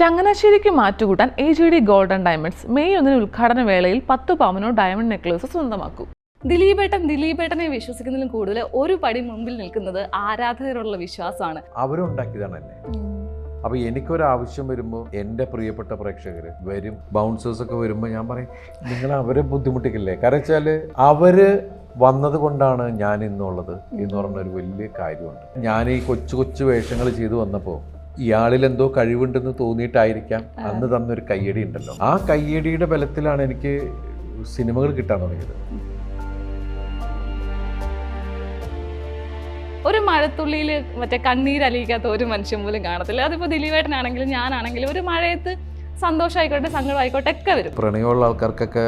ചങ്ങനാശ്ശേരിക്ക് മാറ്റുകൂട്ടാൻ A G D golden diamonds May ഒന്നിന് ഉദ്ഘാടന വേളയിൽ പത്ത് പവനോ ഡയമണ്ട് നെക്ലേസ് സ്വന്തമാക്കും. ദിലീപേട്ടൻ ദിലീപേട്ടനെ വിശ്വസിക്കുന്നതിലും കൂടുതൽ ഒരു പടി മുമ്പിൽ നിൽക്കുന്നത് ആരാധകരുള്ള വിശ്വാസമാണ് അവരുണ്ടാക്കിയതാണ് എന്നെ. അപ്പൊ എനിക്കൊരു ആവശ്യം വരുമ്പോൾ എന്റെ പ്രിയപ്പെട്ട പ്രേക്ഷകർ വരും ബൗൺസേഴ്സ് ഒക്കെ വരുമ്പോൾ ഞാൻ പറയും നിങ്ങൾ അവരെ ബുദ്ധിമുട്ടിക്കില്ലേ? കാരണം വെച്ചാൽ അവർ വന്നത് കൊണ്ടാണ് ഞാൻ ഇന്നുള്ളത് എന്ന് പറഞ്ഞ ഒരു വലിയ കാര്യമുണ്ട്. ഞാൻ ഈ കൊച്ചു കൊച്ചു വേഷങ്ങൾ ചെയ്തു വന്നപ്പോൾ ഇയാളിൽ എന്തോ കഴിവുണ്ടെന്ന് തോന്നിയിട്ടായിരിക്കാം അന്ന് തന്നൊരു കയ്യടി ഉണ്ടല്ലോ. ആ കയ്യടിയുടെ ബലത്തിലാണ് എനിക്ക് സിനിമകൾ കിട്ടാൻ തുടങ്ങിയത്. ഒരു മഴത്തുള്ളിയിൽ മറ്റേ കണ്ണീരലിയിക്കാത്ത ഒരു മനുഷ്യൻ പോലും കാണത്തില്ല. അതിപ്പോ ദിലീപേട്ടനാണെങ്കിലും ഞാനാണെങ്കിലും ഒരു മഴയത്ത് സന്തോഷമായിക്കോട്ടെ സങ്കടമായിക്കോട്ടെ ഒക്കെ വരും. പ്രണയമുള്ള ആൾക്കാർക്കൊക്കെ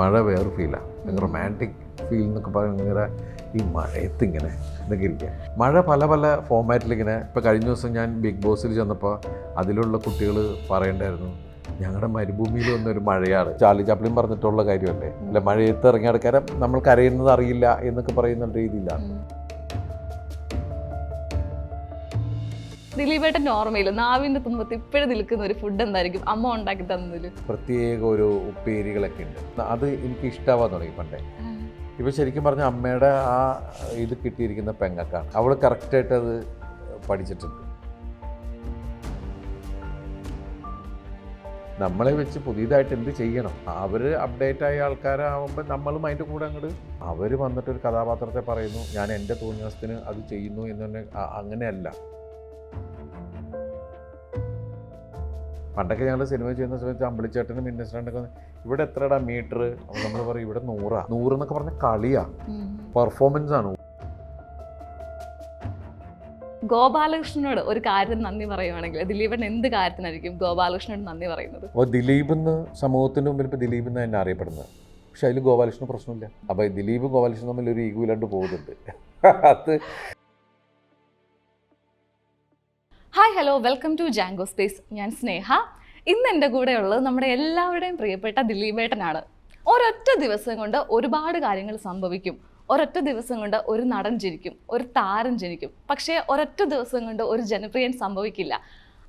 മഴ വേറെ ഫീലാണ് റൊമാന്റിക് ഫീൽ എന്നൊക്കെ പറയുന്നത് ഭയങ്കര ഈ മഴയത്ത് ഇങ്ങനെ എന്നൊക്കെ ഇരിക്കുക. മഴ പല പല ഫോമാറ്റിലിങ്ങനെ ഇപ്പോൾ കഴിഞ്ഞ ദിവസം ഞാൻ ബിഗ് ബോസിൽ ചെന്നപ്പോൾ അതിലുള്ള കുട്ടികൾ പറയണ്ടായിരുന്നു ഞങ്ങളുടെ മരുഭൂമിയിൽ വന്നൊരു മഴയാണ്. ചാർലി ചാപ്ലിൻ പറഞ്ഞിട്ടുള്ള കാര്യമല്ലേ? അല്ല മഴയത്ത് ഇറങ്ങിയ ആൾക്കാരെ നമ്മൾ കരയുന്നത് അറിയില്ല എന്നൊക്കെ പറയുന്ന രീതിയിലാണ്. ദിലീപേട്ടൻ ഓർമ്മയില്ല നാവിന്റെ തുമ്പത്ത് ഇപ്പോഴും നിൽക്കുന്ന ഒരു ഫുഡ് എന്തായിരിക്കും? അമ്മ ഉണ്ടാക്കി തന്നതിൽ പ്രത്യേക ഒരു ഉപ്പേരികളൊക്കെ ഉണ്ട്. അത് എനിക്ക് ഇഷ്ടമാവാൻ തുടങ്ങി പണ്ടേ. ഇപ്പം ശരിക്കും പറഞ്ഞ അമ്മയുടെ ആ ഇത് കിട്ടിയിരിക്കുന്ന പെങ്ങക്കാണ്. അവൾ കറക്റ്റായിട്ട് അത് പഠിച്ചിട്ടുണ്ട്. നമ്മളെ വെച്ച് പുതിയതായിട്ട് എന്ത് ചെയ്യണം? അവർ അപ്ഡേറ്റ് ആയ ആൾക്കാരാകുമ്പോൾ നമ്മളും അതിന്റെ കൂടെ അങ്ങോട്ട് അവർ വന്നിട്ട് ഒരു കഥാപാത്രത്തെ പറയുന്നു ഞാൻ എന്റെ തോന്നിയാസത്തിന് അത് ചെയ്യുന്നു എന്ന് അങ്ങനെയല്ല. പണ്ടൊക്കെ ഞങ്ങൾ സിനിമ ചെയ്യുന്ന സമയത്ത് അമ്പിളിച്ചേട്ടനും മിന്നസ്റ്റാണ്ടൊക്കെ ഇവിടെ എത്രടാ മീറ്റർ? നമ്മൾ പറയും ഇവിടെ നൂറാ. നൂറ് എന്നൊക്കെ പറഞ്ഞ കളിയാ. പെർഫോമൻസ് ആണ്. ഗോപാലകൃഷ്ണനോട് ഒരു കാര്യം നന്ദി പറയുവാണെങ്കിൽ ദിലീപൻ എന്ത് കാര്യത്തിനായിരിക്കും ഗോപാലകൃഷ്ണനോട് നന്ദി പറയുന്നത്? അപ്പോൾ ദിലീപ് എന്ന് സമൂഹത്തിന്റെ മുമ്പിൽ ഇപ്പോൾ ദിലീപ് എന്ന് തന്നെ അറിയപ്പെടുന്നത്. പക്ഷെ അതിൽ ഗോപാലകൃഷ്ണൻ പ്രശ്നമില്ല. അപ്പോൾ ദിലീപ് ഗോപാലകൃഷ്ണൻ തമ്മിൽ ഒരു ഈഗോ ഇല്ലാണ്ട് പോകുന്നുണ്ട്. അത് hi hello welcome to Jango space ഞാൻ സ്നേഹ. ഇന്ന് എന്റെ കൂടെയുള്ളത് നമ്മുടെ എല്ലാവരുടെയും പ്രിയപ്പെട്ട ദിലീപേട്ടനാണ്. ഒരൊറ്റ ദിവസം കൊണ്ട് ഒരുപാട് കാര്യങ്ങൾ സംഭവിക്കും. ഒരൊറ്റ ദിവസം കൊണ്ട് ഒരു നടൻ ജനിക്കും ഒരു താരം ജനിക്കും. പക്ഷേ ഒരൊറ്റ ദിവസം കൊണ്ട് ഒരു ജനപ്രിയൻ സംഭവിക്കില്ല.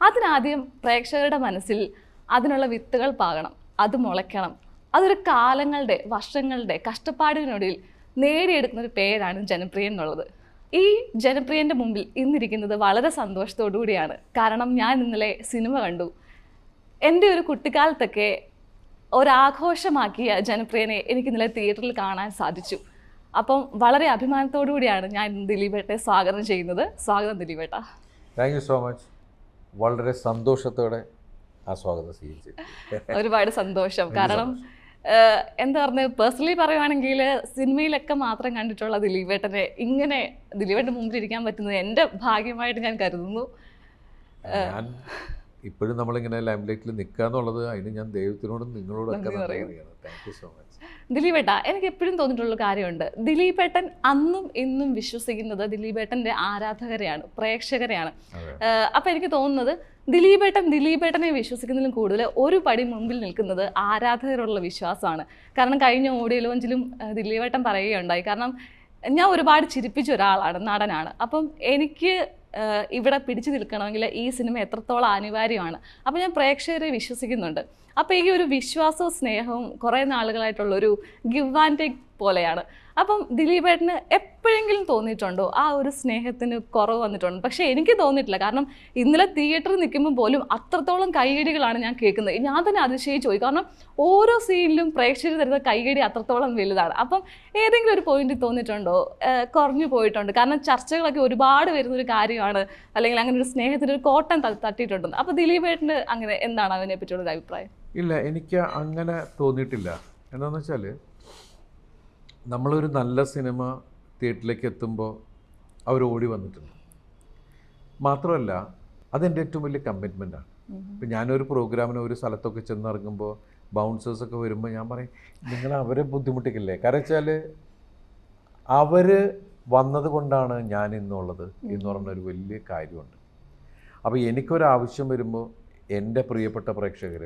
അതിനാദ്യം പ്രേക്ഷകരുടെ മനസ്സിൽ അതിനുള്ള വിത്തുകൾ പാകണം അത് മുളയ്ക്കണം. അതൊരു കാലങ്ങളുടെ വർഷങ്ങളുടെ കഷ്ടപ്പാടിനൊടുവിൽ നേടിയെടുക്കുന്ന ഒരു പേരാണ് ജനപ്രിയൻ എന്നുള്ളത്. ഈ ജനപ്രിയന്റെ മുമ്പിൽ ഇന്നിരിക്കുന്നത് വളരെ സന്തോഷത്തോടു കൂടിയാണ് കാരണം ഞാൻ ഇന്നലെ സിനിമ കണ്ടു. എന്റെ ഒരു കുട്ടിക്കാലത്തൊക്കെ ഒരാഘോഷമാക്കിയ ജനപ്രിയനെ എനിക്ക് ഇന്നലെ തിയേറ്ററിൽ കാണാൻ സാധിച്ചു. അപ്പം വളരെ അഭിമാനത്തോടു കൂടിയാണ് ഞാൻ ദിലീപേട്ടെ സ്വാഗതം ചെയ്യുന്നത്. സ്വാഗതം ദിലീപേട്ട. താങ്ക് യു സോ മച്ച് വളരെ സന്തോഷത്തോടെ ആ സ്വാഗതം സ്വീകരിച്ചു. ഒരുപാട് സന്തോഷം. കാരണം എന്താ പറഞ്ഞത് പേഴ്സണലി പറയുവാണെങ്കിൽ സിനിമയിലൊക്കെ മാത്രം കണ്ടിട്ടുള്ള ദിലീപേട്ടനെ ഇങ്ങനെ ദിലീപേട്ടന്റെ മുമ്പിൽ ഇരിക്കാൻ പറ്റുന്നത് എന്റെ ഭാഗ്യമായിട്ട് ഞാൻ കരുതുന്നു. ഇപ്പോഴും നമ്മളിങ്ങനെ ലൈംലൈറ്റിൽ നിൽക്കുക എന്നുള്ളത് അതിന് ഞാൻ ദൈവത്തിനോടും നിങ്ങളോടൊക്കെ. പറയുകയാണ്. താങ്ക് യു സോ മച്ച് ദിലീപേട്ട എനിക്ക് എപ്പോഴും തോന്നിയിട്ടുള്ള കാര്യമുണ്ട്. ദിലീപേട്ടൻ അന്നും ഇന്നും വിശ്വസിക്കുന്നത് ദിലീപേട്ടന്റെ ആരാധകരെയാണ് പ്രേക്ഷകരെയാണ്. അപ്പം എനിക്ക് തോന്നുന്നത് ദിലീപേട്ടൻ ദിലീപേട്ടനെ വിശ്വസിക്കുന്നതിലും കൂടുതൽ ഒരു പടി മുമ്പിൽ നിൽക്കുന്നത് ആരാധകരുള്ള വിശ്വാസമാണ്. കാരണം കഴിഞ്ഞ ഓഡിയോ ലോഞ്ചിലും ദിലീപേട്ടൻ പറയുകയുണ്ടായി. കാരണം ഞാൻ ഒരുപാട് ചിരിപ്പിച്ച ഒരാളാണ് നടനാണ്. അപ്പം എനിക്ക് ഇവിടെ പിടിച്ചു നിൽക്കണമെങ്കിൽ ഈ സിനിമ എത്രത്തോളം അനിവാര്യമാണ്. അപ്പോൾ ഞാൻ പ്രേക്ഷകരെ വിശ്വസിക്കുന്നുണ്ട്. അപ്പോൾ ഈ ഒരു വിശ്വാസവും സ്നേഹവും കുറേ നാളുകളായിട്ടുള്ളൊരു ഗിവ് ആൻഡ് ടേക്ക് പോലെയാണ്. അപ്പം ദിലീപേട്ടന് എപ്പോഴെങ്കിലും തോന്നിയിട്ടുണ്ടോ? ആ ഒരു സ്നേഹത്തിന് കുറവ് വന്നിട്ടുണ്ട്. പക്ഷെ എനിക്ക് തോന്നിയിട്ടില്ല. കാരണം ഇന്നലെ തിയേറ്ററിൽ നിൽക്കുമ്പോൾ പോലും അത്രത്തോളം കൈയടികളാണ് ഞാൻ കേൾക്കുന്നത്. ഞാൻ തന്നെ അതിശയിച്ചു പോയി. കാരണം ഓരോ സീനിലും പ്രേക്ഷകർ തരുന്ന കൈയടി അത്രത്തോളം വലുതാണ്. അപ്പം ഏതെങ്കിലും ഒരു പോയിന്റ് തോന്നിയിട്ടുണ്ടോ? കുറഞ്ഞു പോയിട്ടുണ്ട്. കാരണം ചർച്ചകളൊക്കെ ഒരുപാട് വരുന്നൊരു കാര്യമാണ്. അല്ലെങ്കിൽ അങ്ങനെ ഒരു സ്നേഹത്തിന് ഒരു കോട്ടം തട്ടിയിട്ടുണ്ടെന്ന് അപ്പോൾ ദിലീപേട്ടന് അങ്ങനെ എന്താണ് അതിനെ പറ്റിയുള്ള അഭിപ്രായം? ഇല്ല എനിക്ക് അങ്ങനെ തോന്നിയിട്ടില്ല. എന്താണെന്ന് വെച്ചാൽ നമ്മളൊരു നല്ല സിനിമ തിയേറ്ററിലേക്ക് എത്തുമ്പോൾ അവർ ഓടി വന്നിട്ടുണ്ട്. മാത്രമല്ല അതെന്റെ ഏറ്റവും വലിയ കമ്മിറ്റ്മെന്റാണ് ഇപ്പം ഞാനൊരു പ്രോഗ്രാമിന് ഒരു സ്ഥലത്തൊക്കെ ചെന്നിറങ്ങുമ്പോൾ ബൗൺസേഴ്സൊക്കെ വരുമ്പോൾ ഞാൻ പറയും നിങ്ങൾ അവരെ ബുദ്ധിമുട്ടിക്കില്ലേ? കാരണം വെച്ചാൽ അവർ വന്നത് കൊണ്ടാണ് ഞാൻ ഇന്നുള്ളത് എന്ന് പറയുന്ന ഒരു വലിയ കാര്യമുണ്ട്. അപ്പോൾ എനിക്കൊരാവശ്യം വരുമ്പോൾ എന്റെ പ്രിയപ്പെട്ട പ്രേക്ഷകർ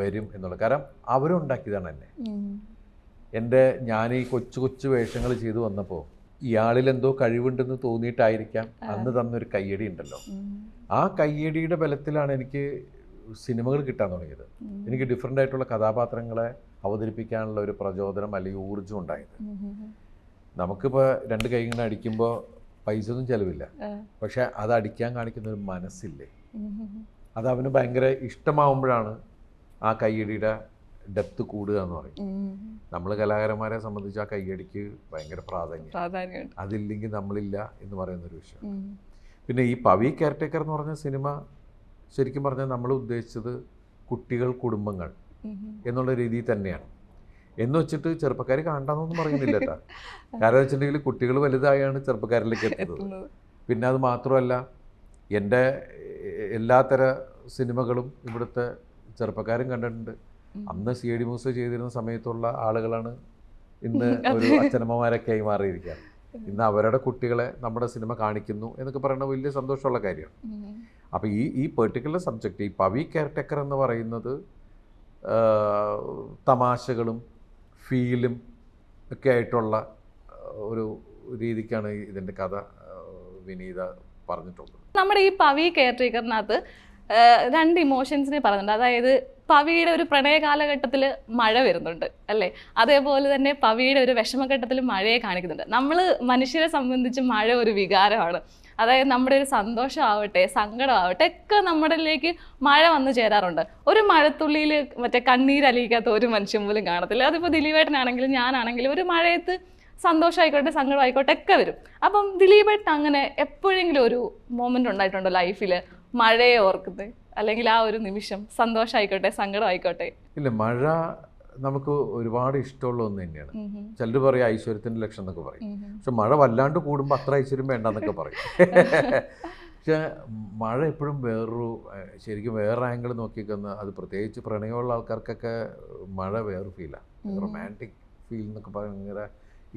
വരും എന്നുള്ളത്. കാരണം അവരുണ്ടാക്കിയതാണ് എന്നെ. എന്റെ ഞാൻ ഈ കൊച്ചു കൊച്ചു വേഷങ്ങൾ ചെയ്തു വന്നപ്പോൾ ഇയാളിൽ എന്തോ കഴിവുണ്ടെന്ന് തോന്നിയിട്ടായിരിക്കാം അന്ന് തന്നൊരു കയ്യടി ഉണ്ടല്ലോ. ആ കയ്യടിയുടെ ബലത്തിലാണ് എനിക്ക് സിനിമകൾ കിട്ടാൻ തുടങ്ങിയത്. എനിക്ക് ഡിഫറെന്റ് ആയിട്ടുള്ള കഥാപാത്രങ്ങളെ അവതരിപ്പിക്കാനുള്ള ഒരു പ്രചോദനം അല്ലെങ്കിൽ ഊർജം ഉണ്ടായത്. നമുക്കിപ്പോൾ രണ്ട് കൈ ഇങ്ങനെ അടിക്കുമ്പോൾ പൈസ ഒന്നും ചിലവില്ല പക്ഷെ അത് അടിക്കാൻ കാണിക്കുന്ന ഒരു മനസ്സില്ലേ? അത് അവന് ഭയങ്കര ഇഷ്ടമാവുമ്പോഴാണ് ആ കൈയടിയുടെ ഡെപ്ത് കൂടുക എന്ന് പറയും നമ്മൾ കലാകാരന്മാരെ സംബന്ധിച്ച് ആ കയ്യടിക്ക് ഭയങ്കര പ്രാധാന്യം. അതില്ലെങ്കിൽ നമ്മളില്ല എന്ന് പറയുന്ന ഒരു വിഷയം പിന്നെ ഈ പവി കെയർടേക്കർ എന്ന് പറഞ്ഞ സിനിമ ശരിക്കും പറഞ്ഞാൽ നമ്മൾ ഉദ്ദേശിച്ചത് കുട്ടികൾ കുടുംബങ്ങൾ എന്നുള്ള രീതിയിൽ തന്നെയാണ്. എന്ന് വെച്ചിട്ട് ചെറുപ്പക്കാർ കാണണ്ടെന്നൊന്നും പറയുന്നില്ല കേട്ടോ. കാരണം വെച്ചിട്ടുണ്ടെങ്കിൽ കുട്ടികൾ വലുതായാണ് ചെറുപ്പക്കാരിലേക്ക് എത്തുന്നത്. പിന്നെ അത് മാത്രമല്ല എന്റെ എല്ലാത്തര സിനിമകളും ഇവിടുത്തെ ചെറുപ്പക്കാരും കണ്ടിട്ടുണ്ട്. അന്ന് സി ഡി മൂസ ചെയ്തിരുന്ന സമയത്തുള്ള ആളുകളാണ് ഇന്ന് ഒരു അച്ഛനമ്മമാരൊക്കെ ആയി മാറിയിരിക്കുകയാണ് ഇന്ന് അവരുടെ കുട്ടികളെ നമ്മുടെ സിനിമ കാണിക്കുന്നു എന്നൊക്കെ പറയുന്ന വലിയ സന്തോഷമുള്ള കാര്യമാണ്. അപ്പോൾ ഈ ഈ പെർട്ടിക്കുലർ സബ്ജക്റ്റ് ഈ പവി കെയർടേക്കർ എന്ന് പറയുന്നത് തമാശകളും ഫീലും ഒക്കെ ആയിട്ടുള്ള ഒരു രീതിക്കാണ് ഇതിന്റെ ഇതിന്റെ കഥ വിനീത പറഞ്ഞിട്ടുള്ളത്. നമ്മുടെ ഈ പവി കെയർ ടേക്കറിനകത്ത് രണ്ട് ഇമോഷൻസിനെ പറഞ്ഞിട്ടുണ്ട്. അതായത് പവിയുടെ ഒരു പ്രണയ കാലഘട്ടത്തിൽ മഴ വരുന്നുണ്ട് അല്ലേ? അതേപോലെ തന്നെ പവിയുടെ ഒരു വിഷമഘട്ടത്തിൽ മഴയെ കാണിക്കുന്നുണ്ട്. നമ്മൾ മനുഷ്യരെ സംബന്ധിച്ച് മഴ ഒരു വികാരമാണ്. അതായത് നമ്മുടെ ഒരു സന്തോഷമാവട്ടെ സങ്കടമാവട്ടെ ഒക്കെ നമ്മളിലേക്ക് മഴ വന്നു ചേരാറുണ്ട്. ഒരു മഴത്തുള്ളിയിൽ മറ്റേ കണ്ണീരലിയിക്കാത്ത ഒരു മനുഷ്യൻ പോലും കാണത്തില്ല. അതിപ്പോൾ ദിലീപേട്ടനാണെങ്കിലും ഞാനാണെങ്കിലും ഒരു മഴയത്ത് സന്തോഷമായിക്കോട്ടെ സങ്കടമായിക്കോട്ടെ ഒക്കെ വരും. അപ്പം ദിലീപേട്ടൻ അങ്ങനെ എപ്പോഴെങ്കിലും ഒരു മൊമെന്റ് ഉണ്ടായിട്ടുണ്ടോ ലൈഫിൽ മഴയെ ഓർക്കുന്നത്? അല്ലെങ്കിൽ ആ ഒരു നിമിഷം സന്തോഷമായിക്കോട്ടെ സങ്കടമായിക്കോട്ടെ. ഇല്ല മഴ നമുക്ക് ഒരുപാട് ഇഷ്ടമുള്ള ഒന്ന് തന്നെയാണ്. ചിലർ പറയും ഐശ്വര്യത്തിന്റെ ലക്ഷണം എന്നൊക്കെ പറയും. പക്ഷെ മഴ വല്ലാണ്ട് കൂടുമ്പോൾ അത്ര ഐശ്വര്യം വേണ്ടെന്നൊക്കെ പറയും. പക്ഷെ മഴ എപ്പോഴും വേറൊരു ശരിക്കും വേറെ ആംഗിൾ നോക്കിക്കുന്ന അത് പ്രത്യേകിച്ച് പ്രണയമുള്ള ആൾക്കാർക്കൊക്കെ മഴ വേറൊരു ഫീലാണ് റൊമാന്റിക് ഫീൽ എന്നൊക്കെ ഭയങ്കര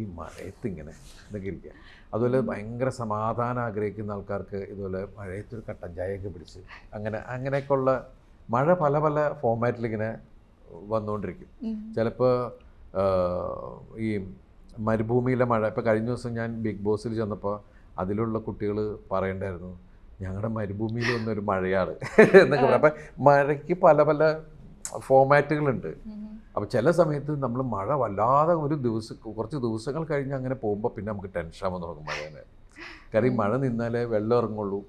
ഈ മഴയത്ത് ഇങ്ങനെ ഇതൊക്കെ ഇരിക്കുക അതുപോലെ ഭയങ്കര സമാധാനം ആഗ്രഹിക്കുന്ന ആൾക്കാർക്ക് ഇതുപോലെ മഴയത്തൊരു കട്ട ചായയൊക്കെ പിടിച്ച് അങ്ങനെ അങ്ങനെയൊക്കെയുള്ള മഴ പല പല ഫോമാറ്റിലിങ്ങനെ വന്നുകൊണ്ടിരിക്കും. ചിലപ്പോൾ ഈ മരുഭൂമിയിലെ മഴ ഇപ്പോൾ കഴിഞ്ഞ ദിവസം ഞാൻ ബിഗ് ബോസിൽ ചെന്നപ്പോൾ അതിലുള്ള കുട്ടികൾ പറയണ്ടായിരുന്നു ഞങ്ങളുടെ മരുഭൂമിയിൽ വന്നൊരു മഴയാണ് എന്നൊക്കെ പറയാം അപ്പം മഴയ്ക്ക് പല പല ഫോമാറ്റുകളുണ്ട് അപ്പോൾ ചില സമയത്ത് നമ്മൾ മഴ വല്ലാതെ ഒരു ദിവസം കുറച്ച് ദിവസങ്ങൾ കഴിഞ്ഞ് അങ്ങനെ പോകുമ്പോൾ പിന്നെ നമുക്ക് ടെൻഷൻ വന്ന് തുടങ്ങും മഴേനെ. കാരണം ഈ മഴ നിന്നാലേ വെള്ളം ഇറങ്ങുള്ളൂ.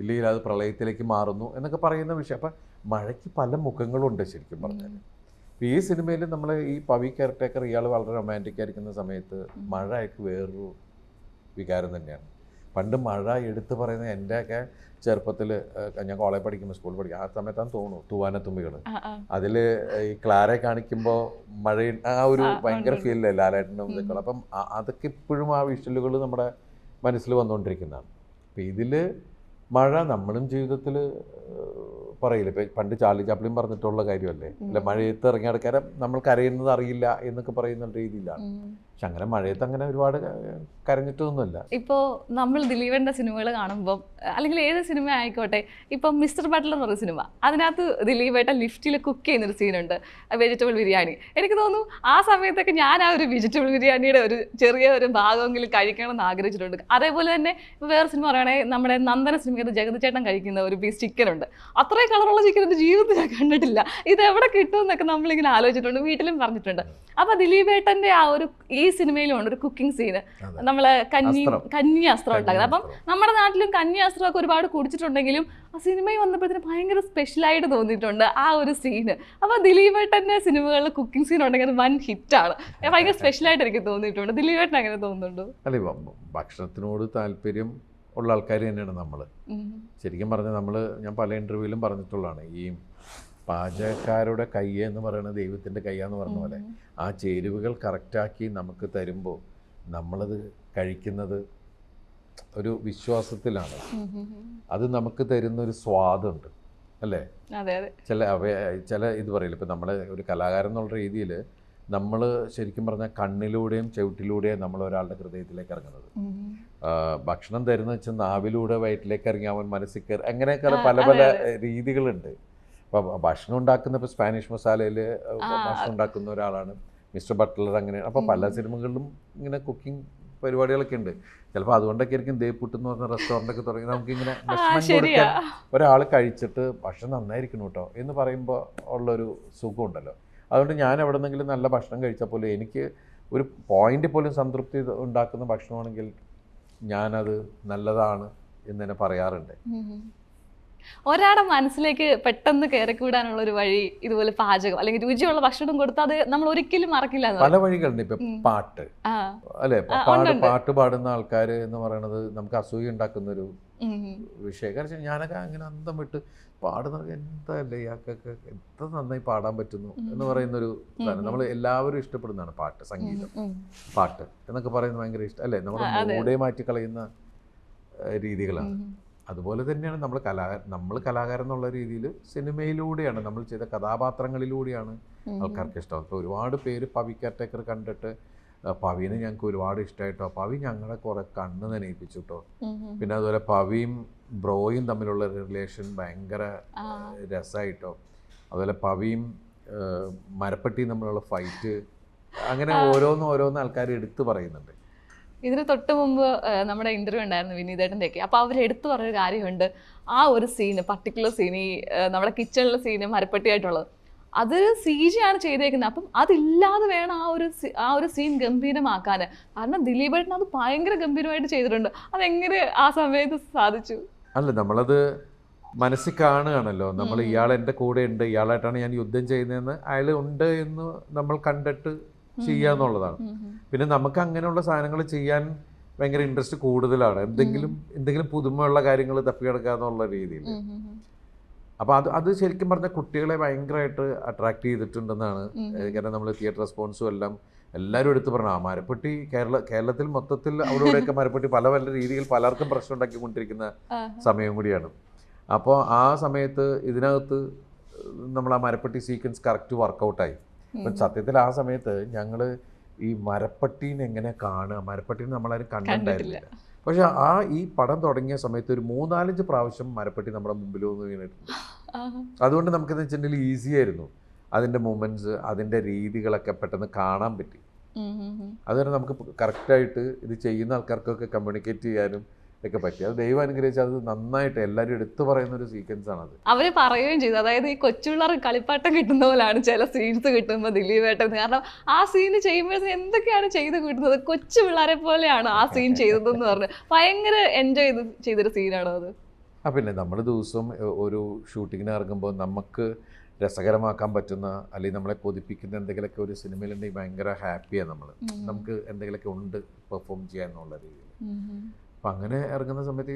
ഇല്ലെങ്കിൽ അത് പ്രളയത്തിലേക്ക് മാറുന്നു എന്നൊക്കെ പറയുന്ന വിഷയം. അപ്പം മഴയ്ക്ക് പല മുഖങ്ങളുണ്ട് ശരിക്കും പറഞ്ഞാൽ ഇപ്പം ഈ സിനിമയിൽ നമ്മൾ ഈ പവി കെയർടേക്കർ ഇയാൾ വളരെ റൊമാന്റിക് ആയിരിക്കുന്ന സമയത്ത് മഴ അയാൾക്ക് വേറൊരു വികാരം തന്നെയാണ്. പണ്ട് മഴ എടുത്തു പറയുന്ന എന്റെയൊക്കെ ചെറുപ്പത്തിൽ ഞാൻ കോളേജ് പഠിക്കുമ്പോൾ സ്കൂളിൽ പഠിക്കും ആ സമയത്താണ് തോന്നുന്നു തൂവാനത്തുമ്പികൾ. അതിൽ ഈ ക്ലാരെ കാണിക്കുമ്പോൾ മഴ ആ ഒരു ഭയങ്കര. ഫീലല്ലേ ലാലേട്ടനും ഇതൊക്കെ അപ്പം അതൊക്കെ ഇപ്പോഴും ആ വിഷ്വലുകൾ നമ്മുടെ മനസ്സിൽ വന്നുകൊണ്ടിരിക്കുന്നതാണ്. അപ്പം ഇതിൽ മഴ നമ്മളും ജീവിതത്തിൽ പറയില്ല? ഇപ്പം പണ്ട് ചാർലി ചാപ്ലിൻ പറഞ്ഞിട്ടുള്ള കാര്യമല്ലേ? അല്ല മഴയത്ത് ഇറങ്ങി നടക്കാരം നമ്മൾ കരയുന്നത് അറിയില്ല എന്നൊക്കെ പറയുന്ന രീതിയിലാണ്. പക്ഷെ അങ്ങനെ മഴയത്ത് അങ്ങനെ ഒരുപാട് കരഞ്ഞിട്ടൊന്നുമില്ല. ഇപ്പോൾ നമ്മൾ ദിലീപന്റെ സിനിമകൾ കാണുമ്പോൾ അല്ലെങ്കിൽ ഏത് സിനിമ ആയിക്കോട്ടെ ഇപ്പം മിസ്റ്റർ ബട്ട്ലർ എന്ന് പറയുന്ന സിനിമ അതിനകത്ത് ദിലീപേട്ട ലിഫ്റ്റിൽ കുക്ക് ചെയ്യുന്നൊരു സീനുണ്ട് വെജിറ്റബിൾ ബിരിയാണി. എനിക്ക് തോന്നുന്നു ആ സമയത്തൊക്കെ ഞാൻ ആ ഒരു വെജിറ്റബിൾ ബിരിയാണിയുടെ ഒരു ചെറിയ ഒരു ഭാഗമെങ്കിലും കഴിക്കണം എന്ന് ആഗ്രഹിച്ചിട്ടുണ്ട്. അതേപോലെ തന്നെ വേറെ സിനിമ പറയുകയാണെങ്കിൽ നമ്മുടെ നന്ദന സിനിമയത്ത് ജഗതി ചേട്ടൻ കഴിക്കുന്ന ഒരു പീസ് ചിക്കൻ ഉണ്ട് അത്രയും കളറുള്ള ചിക്കൻ എന്റെ ജീവിതത്തിൽ ഞാൻ കണ്ടിട്ടില്ല. ഇത് എവിടെ കിട്ടും എന്നൊക്കെ നമ്മളിങ്ങനെ ആലോചിച്ചിട്ടുണ്ട് വീട്ടിലും പറഞ്ഞിട്ടുണ്ട്. അപ്പോൾ ദിലീപേട്ടന്റെ ആ ഒരു ഈ സിനിമയിലും ഉണ്ട് ഒരു കുക്കിംഗ് സീന് നമ്മളെ നമ്മൾ കഞ്ഞി അസ്ത്രം. ഉണ്ടാക്കുന്നത്. അപ്പം നമ്മുടെ നാട്ടിലും കഞ്ഞി അസ്ത്രമൊക്കെ ഒരുപാട് കുടിച്ചിട്ടുണ്ടെങ്കിലും ആ സിനിമ വന്നപ്പോഴത്തേന് ഭയങ്കര സ്പെഷ്യലായിട്ട് തോന്നിയിട്ടുണ്ട് ആ ഒരു സീന് അപ്പോൾ ദിലീപേട്ടന്റെ സിനിമകളിൽ കുക്കിംഗ് സീൻ ഉണ്ടെങ്കിൽ അത് വൻ ഹിറ്റാണ് ഭയങ്കര സ്പെഷ്യലായിട്ട് എനിക്ക് തോന്നിയിട്ടുണ്ട്. ദിലീപേട്ടൻ അങ്ങനെ തോന്നുന്നുണ്ടോ? അല്ലേ ഭക്ഷണത്തിനോട് താല്പര്യം ഉള്ള ആൾക്കാർ തന്നെയാണ് നമ്മൾ ശരിക്കും പറഞ്ഞാൽ നമ്മൾ ഞാൻ പല ഇന്റർവ്യൂവിലും പറഞ്ഞിട്ടുള്ളതാണ്. ഈ പാചകക്കാരുടെ കയ്യെന്ന് എന്ന് പറയുന്നത് ദൈവത്തിന്റെ കയ്യാന്ന് പറഞ്ഞ പോലെ ആ ചേരുവകൾ കറക്റ്റാക്കി നമുക്ക് തരുമ്പോൾ നമ്മളത് കഴിക്കുന്നത് ഒരു വിശ്വാസത്തിലാണ്. അത് നമുക്ക് തരുന്ന ഒരു സ്വാദുണ്ട്. അല്ലേ? ചില അവ ചില ഇത് പറയില്ല? ഇപ്പം നമ്മളെ ഒരു കലാകാരൻ എന്നുള്ള രീതിയിൽ നമ്മൾ ശരിക്കും പറഞ്ഞാൽ കണ്ണിലൂടെയും ചവിട്ടിലൂടെയും നമ്മൾ ഒരാളുടെ ഹൃദയത്തിലേക്ക് ഇറങ്ങുന്നത്. ഭക്ഷണം തരുന്ന വെച്ചാൽ നാവിലൂടെ വയറ്റിലേക്ക് ഇറങ്ങി അവൻ മനസ്സിൽ കയറി അങ്ങനെയൊക്കെ പല പല രീതികളുണ്ട്. അപ്പോൾ ഭക്ഷണം ഉണ്ടാക്കുന്ന ഇപ്പോൾ സ്പാനിഷ് മസാലയിൽ ഭക്ഷണം ഉണ്ടാക്കുന്ന ഒരാളാണ് മിസ്റ്റർ ബട്ട്ലർ അങ്ങനെ. അപ്പോൾ പല സിനിമകളിലും ഇങ്ങനെ കുക്കിംഗ് പരിപാടികളൊക്കെ ഉണ്ട്. ചിലപ്പോൾ അതുകൊണ്ടൊക്കെ ആയിരിക്കും ദേപ്പുട്ട് എന്ന് പറഞ്ഞ റെസ്റ്റോറന്റ് ഒക്കെ തുടങ്ങി നമുക്കിങ്ങനെ ഭക്ഷണം. കൊടുക്കാൻ ഒരാൾ കഴിച്ചിട്ട് ഭക്ഷണം നന്നായിരിക്കണം കേട്ടോ എന്ന് പറയുമ്പോൾ ഉള്ളൊരു സുഖമുണ്ടല്ലോ. അതുകൊണ്ട് ഞാൻ എവിടെ നിന്നെങ്കിലും നല്ല ഭക്ഷണം കഴിച്ചാൽ പോലും എനിക്ക് ഒരു പോയിന്റ് പോലും സംതൃപ്തി ഉണ്ടാക്കുന്ന ഭക്ഷണമാണെങ്കിൽ ഞാനത് നല്ലതാണ് എന്ന് തന്നെ പറയാറുണ്ട്. ഒരാളുടെ മനസ്സിലേക്ക് പെട്ടെന്ന് കയറിക്കൂടാനുള്ള ഒരു വഴി ഇതുപോലെ പാചകം അല്ലെങ്കിൽ രുചിയുള്ള ഭക്ഷണം കൊടുത്താൽ അത് നമ്മൾ ഒരിക്കലും മറക്കില്ല പല വഴികളുണ്ട്. ഇപ്പൊ പാട്ട്. അല്ലെ അല്ലേ? ആ, പാട് ഉണ്ട്, ഉണ്ട്. പാട്ട് പാടുന്ന ആൾക്കാർ എന്ന് പറയുന്നത് നമുക്ക് അസൂയ ഉണ്ടാക്കുന്ന ഒരു ഉം. വിഷയം. കാരണം വെച്ചാൽ ഞാനൊക്കെ അങ്ങനെ അന്തം വിട്ട് പാടുന്ന എന്തല്ലേ ഇയാൾക്കൊക്കെ എത്ര നന്നായി പാടാൻ പറ്റുന്നു എന്ന് പറയുന്നൊരു ഇതാണ്. നമ്മൾ എല്ലാവരും ഇഷ്ടപ്പെടുന്നതാണ് പാട്ട് സംഗീതം. പാട്ട് എന്നൊക്കെ പറയുന്നത് ഭയങ്കര ഇഷ്ടം അല്ലേ? നമ്മുടെ മൂടെ മാറ്റി കളയുന്ന രീതികളാണ്. അതുപോലെ തന്നെയാണ് നമ്മൾ കലാ നമ്മൾ കലാകാരൻ എന്നുള്ള രീതിയിൽ സിനിമയിലൂടെയാണ് നമ്മൾ ചെയ്ത കഥാപാത്രങ്ങളിലൂടെയാണ് ആൾക്കാർക്ക് ഇഷ്ടം. ഇപ്പോൾ ഒരുപാട് പേര് പവി ടേക്കർ കണ്ടിട്ട് പവിനെ ഞങ്ങൾക്ക് ഒരുപാട് ഇഷ്ടമായിട്ടോ പവി ഞങ്ങളെ കുറെ കണ്ണ് നനയിപ്പിച്ചു കേട്ടോ. പിന്നെ അതുപോലെ പവിയും ബ്രോയും തമ്മിലുള്ള റിലേഷൻ ഭയങ്കര. രസമായിട്ടോ അതുപോലെ പവിയും മരപ്പെട്ടിയും തമ്മിലുള്ള ഫൈറ്റ് അങ്ങനെ ഓരോന്ന് ഓരോന്ന് ആൾക്കാർ എടുത്തു പറയുന്നുണ്ട്. ഇതിന് തൊട്ട് മുമ്പ് നമ്മുടെ ഇന്റർവ്യൂ ഉണ്ടായിരുന്നു വിനീതേട്ടന്റെ ഒക്കെ അപ്പോൾ അവർ എടുത്തു പറഞ്ഞൊരു കാര്യമുണ്ട്. ആ ഒരു സീന് പർട്ടിക്കുലർ സീൻ ഈ നമ്മുടെ കിച്ചണിലെ സീന് മരപ്പെട്ടിയായിട്ടുള്ളത്. അത് സി ജി ആണ് ചെയ്തേക്കുന്നത്. അപ്പം അതില്ലാതെ വേണം ആ ഒരു ആ ഒരു സീൻ ഗംഭീരമാക്കാൻ. കാരണം ദിലീപേട്ടൻ അത് ഭയങ്കര ഗംഭീരമായിട്ട് ചെയ്തിട്ടുണ്ട്. അതെങ്ങനെ ആ സമയത്ത് സാധിച്ചു? അല്ല നമ്മളത് മനസ്സിൽ കാണുകയാണല്ലോ. നമ്മൾ ഇയാൾ എന്റെ കൂടെ ഉണ്ട് ഇയാളായിട്ടാണ് ഞാൻ യുദ്ധം ചെയ്യുന്നതെന്ന് അയാൾ ഉണ്ട് എന്ന് നമ്മൾ കണ്ടിട്ട് ചെയ്യുക എന്നുള്ളതാണ്. പിന്നെ നമുക്ക് അങ്ങനെയുള്ള സാധനങ്ങൾ ചെയ്യാൻ ഭയങ്കര ഇൻട്രസ്റ്റ് കൂടുതലാണ്. എന്തെങ്കിലും എന്തെങ്കിലും പുതുമയുള്ള കാര്യങ്ങൾ തപ്പിയെടുക്കുക എന്നുള്ള രീതിയിൽ. അപ്പോൾ അത് അത് ശരിക്കും പറഞ്ഞാൽ കുട്ടികളെ ഭയങ്കരമായിട്ട് അട്രാക്ട് ചെയ്തിട്ടുണ്ടെന്നാണ്. കാരണം നമ്മൾ തിയേറ്റർ റെസ്പോൺസും എല്ലാം എല്ലാവരും എടുത്ത് പറഞ്ഞു. ആ മരപ്പെട്ടി കേരള കേരളത്തിൽ മൊത്തത്തിൽ അവിടെയൊക്കെ മരപ്പെട്ടി പല പല രീതിയിൽ പലർക്കും പ്രശ്നം ഉണ്ടാക്കിക്കൊണ്ടിരിക്കുന്ന. സമയം കൂടിയാണ്. അപ്പോൾ ആ സമയത്ത് ഇതിനകത്ത് നമ്മൾ ആ മരപ്പെട്ടി സീക്വൻസ് കറക്റ്റ് വർക്കൗട്ടായി അപ്പം സത്യത്തിൽ ആ സമയത്ത് ഞങ്ങൾ ഈ മരപ്പട്ടീനെ എങ്ങനെ കാണുക? മരപ്പട്ടീനെ നമ്മളാരും കണ്ടിട്ടുണ്ടായിരുന്നില്ല. പക്ഷെ ആ ഈ പടം തുടങ്ങിയ സമയത്ത് ഒരു മൂന്നാലഞ്ച് പ്രാവശ്യം മരപ്പെട്ടി നമ്മുടെ മുമ്പിൽ വന്ന് വീണിട്ടുണ്ട്. അതുകൊണ്ട് നമുക്കെന്ന് വെച്ചിട്ടുണ്ടെങ്കിൽ ഈസി ആയിരുന്നു അതിന്റെ മൂമെന്റ്സ് അതിന്റെ രീതികളൊക്കെ പെട്ടെന്ന് കാണാൻ പറ്റി. അതുവരെ നമുക്ക് കറക്റ്റായിട്ട് ഇത് ചെയ്യുന്ന ആൾക്കാർക്കൊക്കെ കമ്മ്യൂണിക്കേറ്റ് ചെയ്യാനും ഒക്കെ പറ്റി. അത് ദൈവം അനുഗ്രഹിച്ച് അത് നന്നായിട്ട് എല്ലാവരും എടുത്തു പറയുന്ന ഒരു സീക്വൻസ് ആണ് അത് അവർ പറയുകയും ചെയ്തു. അതായത് ഈ കൊച്ചുപിള്ളേർ കളിപ്പാട്ടം കിട്ടുന്ന പോലെയാണ് ചില സീൻസ് കിട്ടുമ്പോൾ ദിലീപേട്ടൻ. കാരണം ആ സീന് ചെയ്യുമ്പോൾ എന്തൊക്കെയാണ് ചെയ്ത് കിട്ടുന്നത്? കൊച്ചു പിള്ളേരെ പോലെയാണ് ആ സീൻ ചെയ്തതെന്ന് പറഞ്ഞു. ഭയങ്കര എൻജോയ് ചെയ്ത് ചെയ്തൊരു സീനാണോ അത്? ആ പിന്നെ നമ്മൾ ദിവസം ഒരു ഷൂട്ടിങ്ങിന് ഇറങ്ങുമ്പോൾ നമുക്ക് രസകരമാക്കാൻ പറ്റുന്ന അല്ലെങ്കിൽ നമ്മളെ കൊതിപ്പിക്കുന്ന എന്തെങ്കിലുമൊക്കെ ഒരു സിനിമയിലുണ്ടെങ്കിൽ ഭയങ്കര ഹാപ്പിയാണ് നമ്മൾ നമുക്ക് എന്തെങ്കിലുമൊക്കെ ഉണ്ട് പെർഫോം ചെയ്യാന്നുള്ള രീതിയിൽ അപ്പം അങ്ങനെ ഇറങ്ങുന്ന സമയത്ത്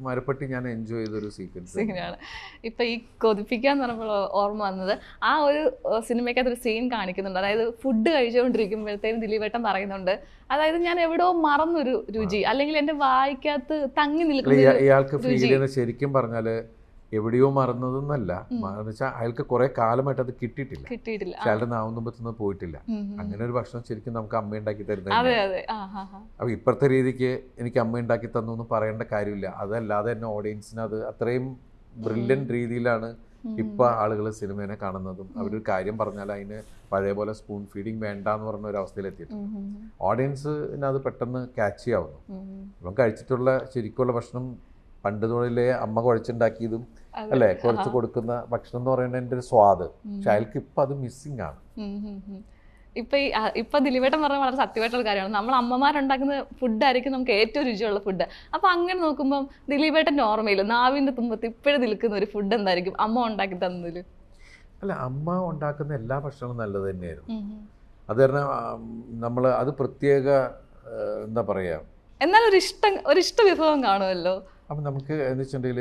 മരപ്പെട്ടി ഞാൻ എൻജോയ് ചെയ്തൊരു സീക്വൻസ് സീനാണ് ഇപ്പം ഈ കൊതിപ്പിക്കാന്ന് പറയുമ്പോൾ ഓർമ്മ വന്നത് ആ ഒരു സിനിമയ്ക്കകത്ത് ഒരു സീൻ കാണിക്കുന്നുണ്ട്. അതായത് ഫുഡ് കഴിച്ചുകൊണ്ടിരിക്കുമ്പോഴത്തേനും ദിലീപേട്ടൻ പറയുന്നുണ്ട്. അതായത് ഞാൻ എവിടെയോ മറന്നൊരു രുചി. അല്ലെങ്കിൽ എന്റെ വായിക്കകത്ത് തങ്ങി നിൽക്കുന്ന ഇയാൾക്ക് ഫീൽ. ചെയ്യുന്ന ശരിക്കും പറഞ്ഞാൽ എവിടെയോ മറന്നതെന്നല്ല. വെച്ചാൽ അയാൾക്ക് കുറെ കാലമായിട്ട് അത് കിട്ടിയിട്ടില്ല. കിട്ടിയിട്ടില്ല. അയാളുടെ നാവുന്നുമ്പത്തുനിന്ന് പോയിട്ടില്ല. അങ്ങനെ ഒരു ഭക്ഷണം ശരിക്കും നമുക്ക് അമ്മ ഉണ്ടാക്കി തരുന്നത് അപ്പൊ ഇപ്പോഴത്തെ രീതിക്ക് എനിക്ക് അമ്മ ഉണ്ടാക്കി തന്നു എന്ന് പറയേണ്ട കാര്യമില്ല. അതല്ലാതെ തന്നെ ഓഡിയൻസിന് അത് അത്രയും ബ്രില്യൻ രീതിയിലാണ് ഇപ്പൊ ആളുകൾ സിനിമേനെ കാണുന്നതും. അവരൊരു കാര്യം പറഞ്ഞാൽ അതിന് പഴയ പോലെ സ്പൂൺ ഫീഡിങ് വേണ്ട എന്ന് പറഞ്ഞ ഒരു അവസ്ഥയിലെത്തിയിട്ട് ഓഡിയൻസിന് അത് പെട്ടെന്ന് ക്യാച്ച് ആവുന്നു ഇപ്പം കഴിച്ചിട്ടുള്ള ശരിക്കുള്ള ഭക്ഷണം പണ്ട് മുതലേ അമ്മ കുഴച്ചുണ്ടാക്കിയതും അല്ലെ? കുറച്ച് കൊടുക്കുന്ന ഭക്ഷണം എന്ന് പറയുന്നതിന്റെ ഒരു സ്വാദ്. പക്ഷെ അയാൾക്ക് ഇപ്പം അത് മിസ്സിംഗ് ആണ്. ഇപ്പൊ ഈ ഇപ്പൊ ദിലീപേട്ടൻ പറഞ്ഞ വളരെ സത്യമായിട്ടുള്ള കാര്യമാണ്. നമ്മൾ അമ്മമാരുണ്ടാക്കുന്ന ഫുഡായിരിക്കും നമുക്ക് ഏറ്റവും രുചിയുള്ള ഫുഡ് അപ്പൊ അങ്ങനെ നോക്കുമ്പോൾ ദിലീപേട്ടന്റെ ഓർമ്മയിൽ നാവിന്റെ തുമ്പത്ത് ഇപ്പോഴും നിൽക്കുന്ന ഒരു ഫുഡ് എന്തായിരിക്കും അമ്മ ഉണ്ടാക്കി തന്നതിൽ? അല്ല അമ്മ ഉണ്ടാക്കുന്ന എല്ലാ ഭക്ഷണവും നല്ലത് തന്നെയായിരുന്നു. അത് കാരണം നമ്മൾ അത് പ്രത്യേക എന്താ പറയാ? എന്നാൽ ഒരു ഇഷ്ടം ഒരു ഇഷ്ട വിഭവം കാണുമല്ലോ? അപ്പം നമുക്ക് എന്ന് വെച്ചിട്ടുണ്ടെങ്കിൽ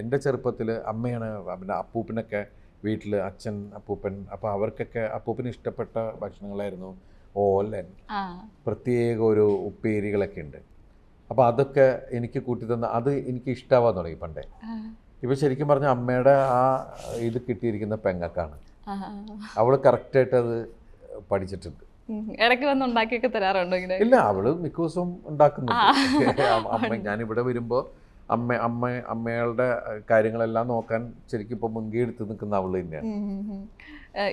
എന്റെ ചെറുപ്പത്തിൽ അമ്മയാണ് പിന്നെ അപ്പൂപ്പനൊക്കെ വീട്ടിൽ അച്ഛൻ അപ്പൂപ്പൻ അപ്പോൾ അവർക്കൊക്കെ അപ്പൂപ്പന് ഇഷ്ടപ്പെട്ട ഭക്ഷണങ്ങളായിരുന്നു ഓലൻ പ്രത്യേക ഒരു ഉപ്പേരികളൊക്കെ ഉണ്ട്. അപ്പോൾ അതൊക്കെ എനിക്ക് കൂട്ടി തന്ന അത് എനിക്ക് ഇഷ്ടമാവാൻ തുടങ്ങി പണ്ടേ. ഇപ്പം ശരിക്കും പറഞ്ഞ അമ്മയുടെ ആ ഇത് കിട്ടിയിരിക്കുന്ന പെങ്ങക്കാണ്. അവൾ കറക്റ്റായിട്ട് അത് പഠിച്ചിട്ടുണ്ട്. ഇടയ്ക്ക് വന്ന് ഉണ്ടാക്കിയൊക്കെ തരാറുണ്ടോ ഇങ്ങനെ? ഇല്ല അവൾ മിക്ക ദിവസവും ഉണ്ടാക്കുന്നുണ്ട്. അമ്മ ഞാൻ ഇവിടെ വരുമ്പോൾ അമ്മ അമ്മ അമ്മകളുടെ കാര്യങ്ങളെല്ലാം നോക്കാൻ ശരിക്കും ഇപ്പോൾ മുൻകൈ എടുത്ത് നിൽക്കുന്ന അവൾ തന്നെയാണ്.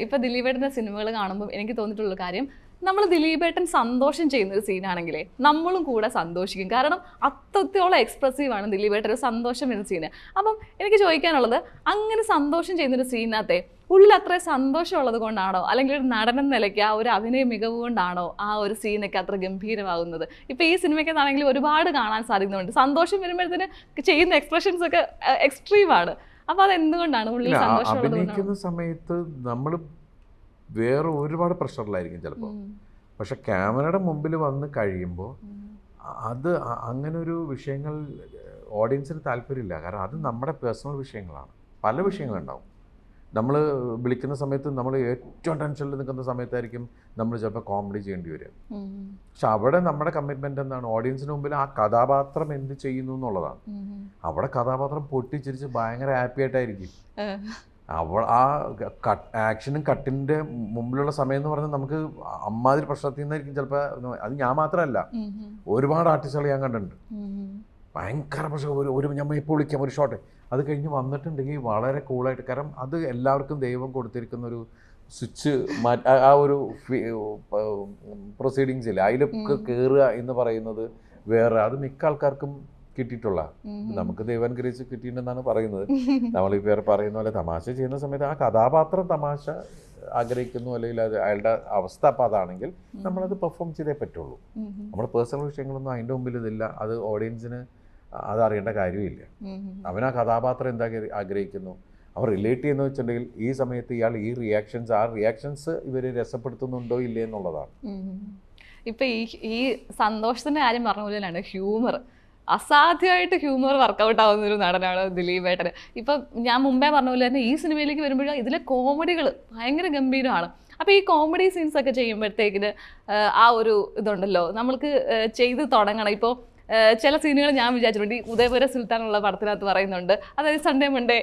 ഇപ്പൊ ദിലീപേട്ടന്റെ സിനിമകൾ കാണുമ്പോൾ എനിക്ക് തോന്നിയിട്ടുള്ള കാര്യം നമ്മൾ ദിലീപേട്ടൻ സന്തോഷം ചെയ്യുന്ന ഒരു സീനാണെങ്കിലേ നമ്മളും കൂടെ സന്തോഷിക്കും. കാരണം അത്രത്തോളം എക്സ്പ്രസീവ് ആണ് ദിലീപേട്ടൻ സന്തോഷം എന്ന സീന്. അപ്പം എനിക്ക് ചോദിക്കാനുള്ളത് അങ്ങനെ സന്തോഷം ചെയ്യുന്നൊരു സീനകത്തെ ഉള്ളിൽ അത്ര സന്തോഷമുള്ളത് കൊണ്ടാണോ? അല്ലെങ്കിൽ ഒരു നടനം നിലയ്ക്ക് ആ ഒരു അഭിനയ മികവ് കൊണ്ടാണോ ആ ഒരു സീനൊക്കെ അത്ര ഗംഭീരമാകുന്നത്? ഇപ്പൊ ഈ സിനിമയ്ക്കതാണെങ്കിൽ ഒരുപാട് കാണാൻ സാധിക്കുന്നുണ്ട്. സന്തോഷം വരുമ്പോഴത്തേന് ചെയ്യുന്ന എക്സ്പ്രഷൻസ് ഒക്കെ എക്സ്ട്രീം ആണ്. അപ്പൊ അത് എന്തുകൊണ്ടാണ് കൊണ്ടാണോ? അഭിനയിക്കുന്ന സമയത്ത് നമ്മൾ വേറെ ഒരുപാട് പ്രഷറിലായിരിക്കും ചിലപ്പോൾ പക്ഷെ ക്യാമറയുടെ മുമ്പിൽ വന്ന് കഴിയുമ്പോൾ അത് അങ്ങനെ ഒരു വിഷയങ്ങൾ ഓഡിയൻസിന് താല്പര്യമില്ല. കാരണം അത് നമ്മുടെ പേഴ്സണൽ വിഷയങ്ങളാണ്. പല വിഷയങ്ങളുണ്ടാവും. നമ്മൾ വിളിക്കുന്ന സമയത്ത് നമ്മൾ ഏറ്റവും ടെൻഷനിൽ നിൽക്കുന്ന സമയത്തായിരിക്കും നമ്മൾ ചിലപ്പോൾ കോമഡി ചെയ്യേണ്ടി വരിക. ഉം. പക്ഷെ അവിടെ നമ്മുടെ കമ്മിറ്റ്മെന്റ് എന്താണ്? ഓഡിയൻസിന് മുമ്പിൽ ആ കഥാപാത്രം എന്ത് ചെയ്യുന്നു എന്നുള്ളതാണ്. അവിടെ കഥാപാത്രം പൊട്ടിച്ചിരിച്ച് ഭയങ്കര ഹാപ്പി ആയിട്ടായിരിക്കും. അവൾ ആ കട്ട് ആക്ഷനും കട്ടിന്റെ മുമ്പിലുള്ള സമയം എന്ന് പറഞ്ഞാൽ നമുക്ക് അമ്മാതിരി പ്രശ്നത്തിൽ നിന്നായിരിക്കും ചിലപ്പോൾ അത് ഞാൻ മാത്രമല്ല. ഒരുപാട് ആർട്ടിസ്റ്റുകൾ ഞാൻ കണ്ടിട്ടുണ്ട്. ഭയങ്കര പ്രശ്നം. ഒരു ഒരു നമ്മൾ ഇപ്പോൾ വിളിക്കാം ഒരു ഷോട്ട് അത് കഴിഞ്ഞ് വന്നിട്ടുണ്ടെങ്കിൽ വളരെ കൂളായിട്ട് കാരണം അത് എല്ലാവർക്കും ദൈവം കൊടുത്തിരിക്കുന്ന ഒരു സ്വിച്ച് മാറ്റ ആ- ഒരു പ്രൊസീഡിങ്സ് ഇല്ല? അതിലൊക്കെ കയറുക എന്ന് പറയുന്നത് വേറെ. അത് മിക്ക ആൾക്കാർക്കും കിട്ടിയിട്ടുള്ള. നമുക്ക് ദൈവം അനുഗ്രഹിച്ച് കിട്ടിയിട്ടുണ്ടെന്നാണ് പറയുന്നത്. നമ്മൾ ഈ പേര് പറയുന്ന പോലെ തമാശ ചെയ്യുന്ന സമയത്ത് ആ കഥാപാത്രം തമാശ ആഗ്രഹിക്കുന്നു അല്ലെങ്കിൽ അത് അയാളുടെ അവസ്ഥ. അപ്പം അതാണെങ്കിൽ നമ്മളത് പെർഫോം ചെയ്തേ പറ്റുള്ളൂ. നമ്മുടെ പേഴ്സണൽ വിഷയങ്ങളൊന്നും അതിന്റെ മുമ്പിൽ ഇതില്ല അത് ഓഡിയൻസിന് അതറിയേണ്ട കാര്യമില്ല. അവനാ അവൻ ആ കഥാപാത്രം എന്താ ആഗ്ര- ആഗ്രഹിക്കുന്നു? അവർ റിലേറ്റ് ചെയ്യുന്ന വെച്ചിട്ടുണ്ടെങ്കിൽ ഈ സമയത്ത് ഇയാൾ ഈ റിയാക്ഷൻസ് ആ റിയാക്ഷൻസ് ഇവർ രസപ്പെടുത്തുന്നുണ്ടോ ഇല്ലേ എന്നുള്ളതാണ്. ഇപ്പൊ ഈ ഈ സന്തോഷത്തിന്റെ കാര്യം പറഞ്ഞ പോലെ തന്നെയാണ് ഹ്യൂമർ അസാധ്യമായിട്ട് ഹ്യൂമർ വർക്കൗട്ട് ആവുന്ന ഒരു നടനാണ് ദിലീപ് ഏട്ടൻ. ഇപ്പം ഞാൻ മുമ്പേ പറഞ്ഞ പോലെ തന്നെ ഈ സിനിമയിലേക്ക് വരുമ്പോഴും ഇതിലെ കോമഡികൾ ഭയങ്കര ഗംഭീരമാണ്. അപ്പോൾ ഈ കോമഡി സീൻസ് ഒക്കെ ചെയ്യുമ്പോഴത്തേക്കിന് ആ ഒരു ഇതുണ്ടല്ലോ നമ്മൾക്ക് ചെയ്ത് തുടങ്ങണം. ഇപ്പോൾ ചില സീനുകൾ ഞാൻ വിചാരിച്ചിട്ടുണ്ട്. ഈ ഉദയപുര സുൽത്താനുള്ള പടത്തിനകത്ത് പറയുന്നുണ്ട്. അതായത് സൺഡേ മൺഡേ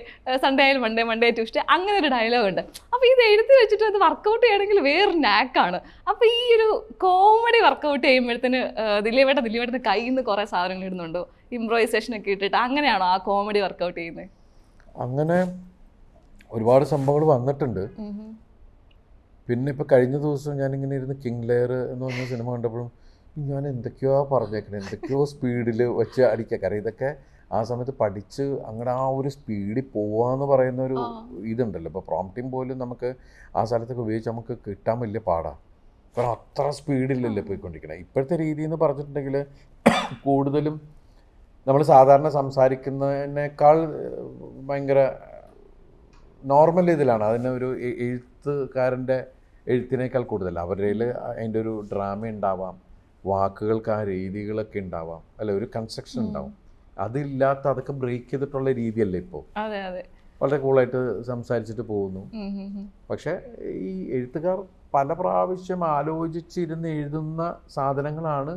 സൺഡേ ആയാലും മൺഡേ മൺഡേ ട്യൂസ്ഡേ അങ്ങനെ ഒരു ഡയലോഗ് ഉണ്ട്. അപ്പോൾ ഇത് എഴുതി വെച്ചിട്ട് അത് വർക്കൗട്ട് ചെയ്യണമെങ്കിൽ വേറെ നാക്കാണ് അപ്പോൾ ഈ ഒരു കോമഡി വർക്കൗട്ട് ചെയ്യുമ്പോഴത്തേന് ദിലീപേട്ട ദിലീപേട്ടന്റെ കയ്യിൽ നിന്ന് കുറേ സാധനങ്ങൾ ഇടുന്നുണ്ടോ? ഇംപ്രോവൈസേഷൻ ഒക്കെ ഇട്ടിട്ട് അങ്ങനെയാണോ ആ കോമഡി വർക്കൗട്ട് ചെയ്യുന്നത് അങ്ങനെ ഒരുപാട് സംഭവങ്ങൾ വന്നിട്ടുണ്ട്. പിന്നെ ഇപ്പോൾ കഴിഞ്ഞ ദിവസം ഞാനിങ്ങനെ ഇരുന്ന് കിങ് ലെയർ എന്ന് പറഞ്ഞ സിനിമ കണ്ടപ്പോഴും ഞാൻ എന്തൊക്കെയോ പറഞ്ഞേക്കണേ എന്തൊക്കെയോ സ്പീഡിൽ വെച്ച് അടിക്കുക കാരണം ഇതൊക്കെ ആ സമയത്ത് പഠിച്ച് അങ്ങനെ ആ ഒരു സ്പീഡിൽ പോവാന്ന് പറയുന്ന ഒരു. ഇതുണ്ടല്ലോ. ഇപ്പോൾ പ്രോംപ്റ്റിംഗ് പോലും നമുക്ക് ആ സ്ഥലത്തൊക്കെ ഉപയോഗിച്ച് നമുക്ക് കിട്ടാൻ വലിയ പാടാണ് കാരണം അത്ര സ്പീഡിലല്ലേ പോയിക്കൊണ്ടിരിക്കണേ. ഇപ്പോഴത്തെ രീതി എന്ന് പറഞ്ഞിട്ടുണ്ടെങ്കിൽ കൂടുതലും നമ്മൾ സാധാരണ സംസാരിക്കുന്നതിനേക്കാൾ ഭയങ്കര നോർമൽ ഇതിലാണ്. അതിന് ഒരു എഴുത്തുകാരന്റെ എഴുത്തിനേക്കാൾ കൂടുതൽ. അവരുടെ അതിന്റെ ഒരു ഡ്രാമ ഉണ്ടാവാം. വാക്കുകൾക്ക് ആ രീതികളൊക്കെ ഉണ്ടാവാം. അല്ലെ ഒരു കൺസ്ട്രക്ഷൻ ഉണ്ടാവും. അതില്ലാത്ത അതൊക്കെ ബ്രേക്ക് ചെയ്തിട്ടുള്ള രീതിയല്ലേ ഇപ്പോൾ വളരെ കൂളായിട്ട് സംസാരിച്ചിട്ട് പോകുന്നു. പക്ഷേ ഈ എഴുത്തുകാർ പല പ്രാവശ്യം ആലോചിച്ചിരുന്ന് എഴുതുന്ന സാധനങ്ങളാണ്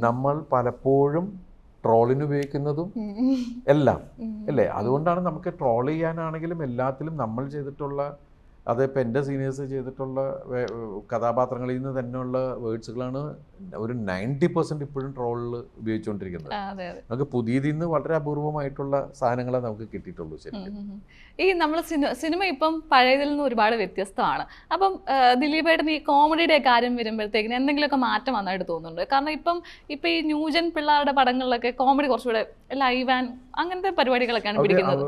നമ്മൾ പലപ്പോഴും ട്രോളിന് ഉപയോഗിക്കുന്നതും. എല്ലാം. അല്ലേ? അതുകൊണ്ടാണ് നമുക്ക് ട്രോൾ ചെയ്യാനാണെങ്കിലും എല്ലാത്തിലും നമ്മൾ ചെയ്തിട്ടുള്ള അത് ഇപ്പം എന്റെ സീനിയേഴ്സ് ചെയ്തിട്ടുള്ള കഥാപാത്രങ്ങളിൽ നിന്ന് തന്നെയുള്ള വേർഡ്സുകളാണ് ഒരു നയന്റി പെർസെന്റ് ഇപ്പോഴും ട്രോളിൽ ഉപയോഗിച്ചുകൊണ്ടിരിക്കുന്നത്. നമുക്ക് പുതിയതിൽ നിന്ന് വളരെ അപൂർവമായിട്ടുള്ള സാധനങ്ങളെ നമുക്ക് കിട്ടിയിട്ടുള്ളൂ ശരിക്കും. ഉം. ഈ നമ്മൾ സിനിമ ഇപ്പം പഴയതിൽ നിന്ന് ഒരുപാട് വ്യത്യസ്തമാണ്. അപ്പം ദിലീപേട്ടൻ ഈ കോമഡിയുടെ കാര്യം വരുമ്പോഴത്തേക്കിന് എന്തെങ്കിലുമൊക്കെ മാറ്റം വന്നായിട്ട് തോന്നുന്നുണ്ട്? കാരണം ഇപ്പം ഇപ്പം ഈ ന്യൂജൻ പിള്ളേരുടെ പടങ്ങളിലൊക്കെ കോമഡി കുറച്ചുകൂടെ ലൈവ് ആൻഡ് അങ്ങനത്തെ പരിപാടികളൊക്കെയാണ് പിടിക്കുന്നത്.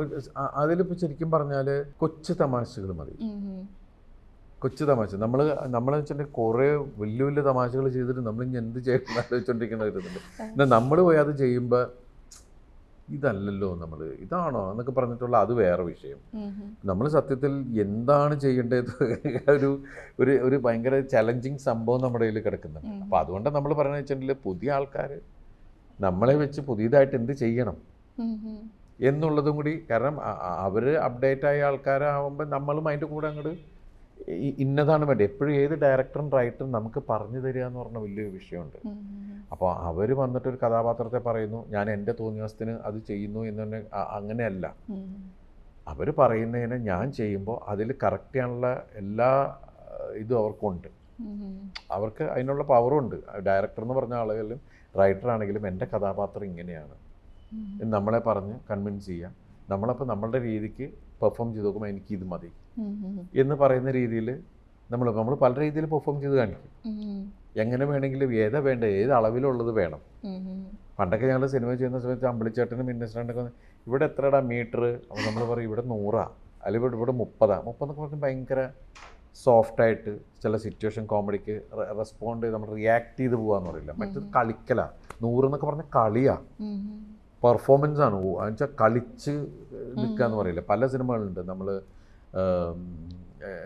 അതിലിപ്പോൾ ശരിക്കും പറഞ്ഞാൽ കൊച്ചു തമാശകൾ മതി. കൊച്ചു തമാശ നമ്മൾ നമ്മൾ വെച്ചിട്ടുണ്ടെങ്കിൽ കുറേ വലിയ വലിയ തമാശകൾ ചെയ്തിട്ട് നമ്മൾ ഇനി എന്ത് ചെയ്യണം ആലോചിച്ചുകൊണ്ടിരിക്കുന്ന എന്നാൽ നമ്മൾ പോയി അത് ചെയ്യുമ്പോൾ ഇതല്ലല്ലോ നമ്മൾ ഇതാണോ എന്നൊക്കെ പറഞ്ഞിട്ടുള്ള അത് വേറെ വിഷയം. നമ്മൾ സത്യത്തിൽ എന്താണ് ചെയ്യേണ്ടത് ഒരു ഒരു ഒരു ഭയങ്കര ചലഞ്ചിങ് സംഭവം നമ്മുടെ കയ്യിൽ കിടക്കുന്നുണ്ട്. അപ്പോൾ അതുകൊണ്ട് നമ്മൾ പറയുന്നത് വെച്ചിട്ടുണ്ടെങ്കിൽ പുതിയ ആൾക്കാർ നമ്മളെ വെച്ച് പുതിയതായിട്ട് എന്ത് ചെയ്യണം. എന്നുള്ളതും കൂടി. കാരണം അവർ അപ്ഡേറ്റ് ആയ ആൾക്കാരാകുമ്പോൾ നമ്മളും അതിന്റെ കൂടെ അങ്ങോട്ട് ഇന്നതാണ് വേണ്ടത്. എപ്പോഴും ഏത് ഡയറക്ടറും റൈറ്ററും നമുക്ക് പറഞ്ഞു തരിക എന്ന് പറഞ്ഞ വലിയൊരു വിഷയമുണ്ട്. അപ്പോൾ അവർ വന്നിട്ട് ഒരു കഥാപാത്രത്തെ പറയുന്നു ഞാൻ എന്റെ തോന്നിയാസത്തിന് അത് ചെയ്യുന്നു എന്ന് തന്നെ അങ്ങനെയല്ല. അവർ പറയുന്നതിനെ ഞാൻ ചെയ്യുമ്പോൾ അതിൽ കറക്റ്റ് ചെയ്യാനുള്ള എല്ലാ ഇതും അവർക്കുണ്ട്. അവർക്ക് അതിനുള്ള പവറുണ്ട് ഡയറക്ടർ എന്ന് പറഞ്ഞ ആളുകളിലും റൈറ്റർ ആണെങ്കിലും എന്റെ കഥാപാത്രം ഇങ്ങനെയാണ്. നമ്മളെ പറഞ്ഞ് കൺവിൻസ് ചെയ്യാം. നമ്മളപ്പോൾ നമ്മളുടെ രീതിക്ക് പെർഫോം ചെയ്ത് നോക്കുമ്പോൾ എനിക്ക് ഇത് മതി. എന്ന് പറയുന്ന രീതിയിൽ നമ്മൾ നമ്മൾ പല രീതിയിൽ പെർഫോം ചെയ്ത് കാണിക്കും. എങ്ങനെ വേണമെങ്കിലും ഏതാ വേണ്ട ഏത് അളവിലുള്ളത് വേണം. പണ്ടൊക്കെ ഞങ്ങൾ സിനിമ ചെയ്യുന്ന സമയത്ത് അമ്പിളിച്ചേട്ടനും മിന്നസിനൊക്കെ ഇവിടെ എത്രടാ മീറ്റർ അപ്പോൾ നമ്മൾ പറയും ഇവിടെ നൂറാ. അല്ലെങ്കിൽ ഇവിടെ ഇവിടെ മുപ്പതാ. മുപ്പതെന്നൊക്കെ പറഞ്ഞാൽ ഭയങ്കര സോഫ്റ്റായിട്ട് ചില സിറ്റുവേഷൻ കോമഡിക്ക് റെസ്പോണ്ട് ചെയ്ത് നമ്മൾ റിയാക്ട് ചെയ്ത് പോകാന്ന് പറയില്ല. മറ്റത് കളിക്കലാ. നൂറെന്നൊക്കെ പറഞ്ഞാൽ കളിയാ. പെർഫോമൻസ് ആണ്. എന്നുവെച്ചാൽ കളിച്ച് നിൽക്കുക എന്ന് പറയില്ല. പല സിനിമകളുണ്ട്. നമ്മൾ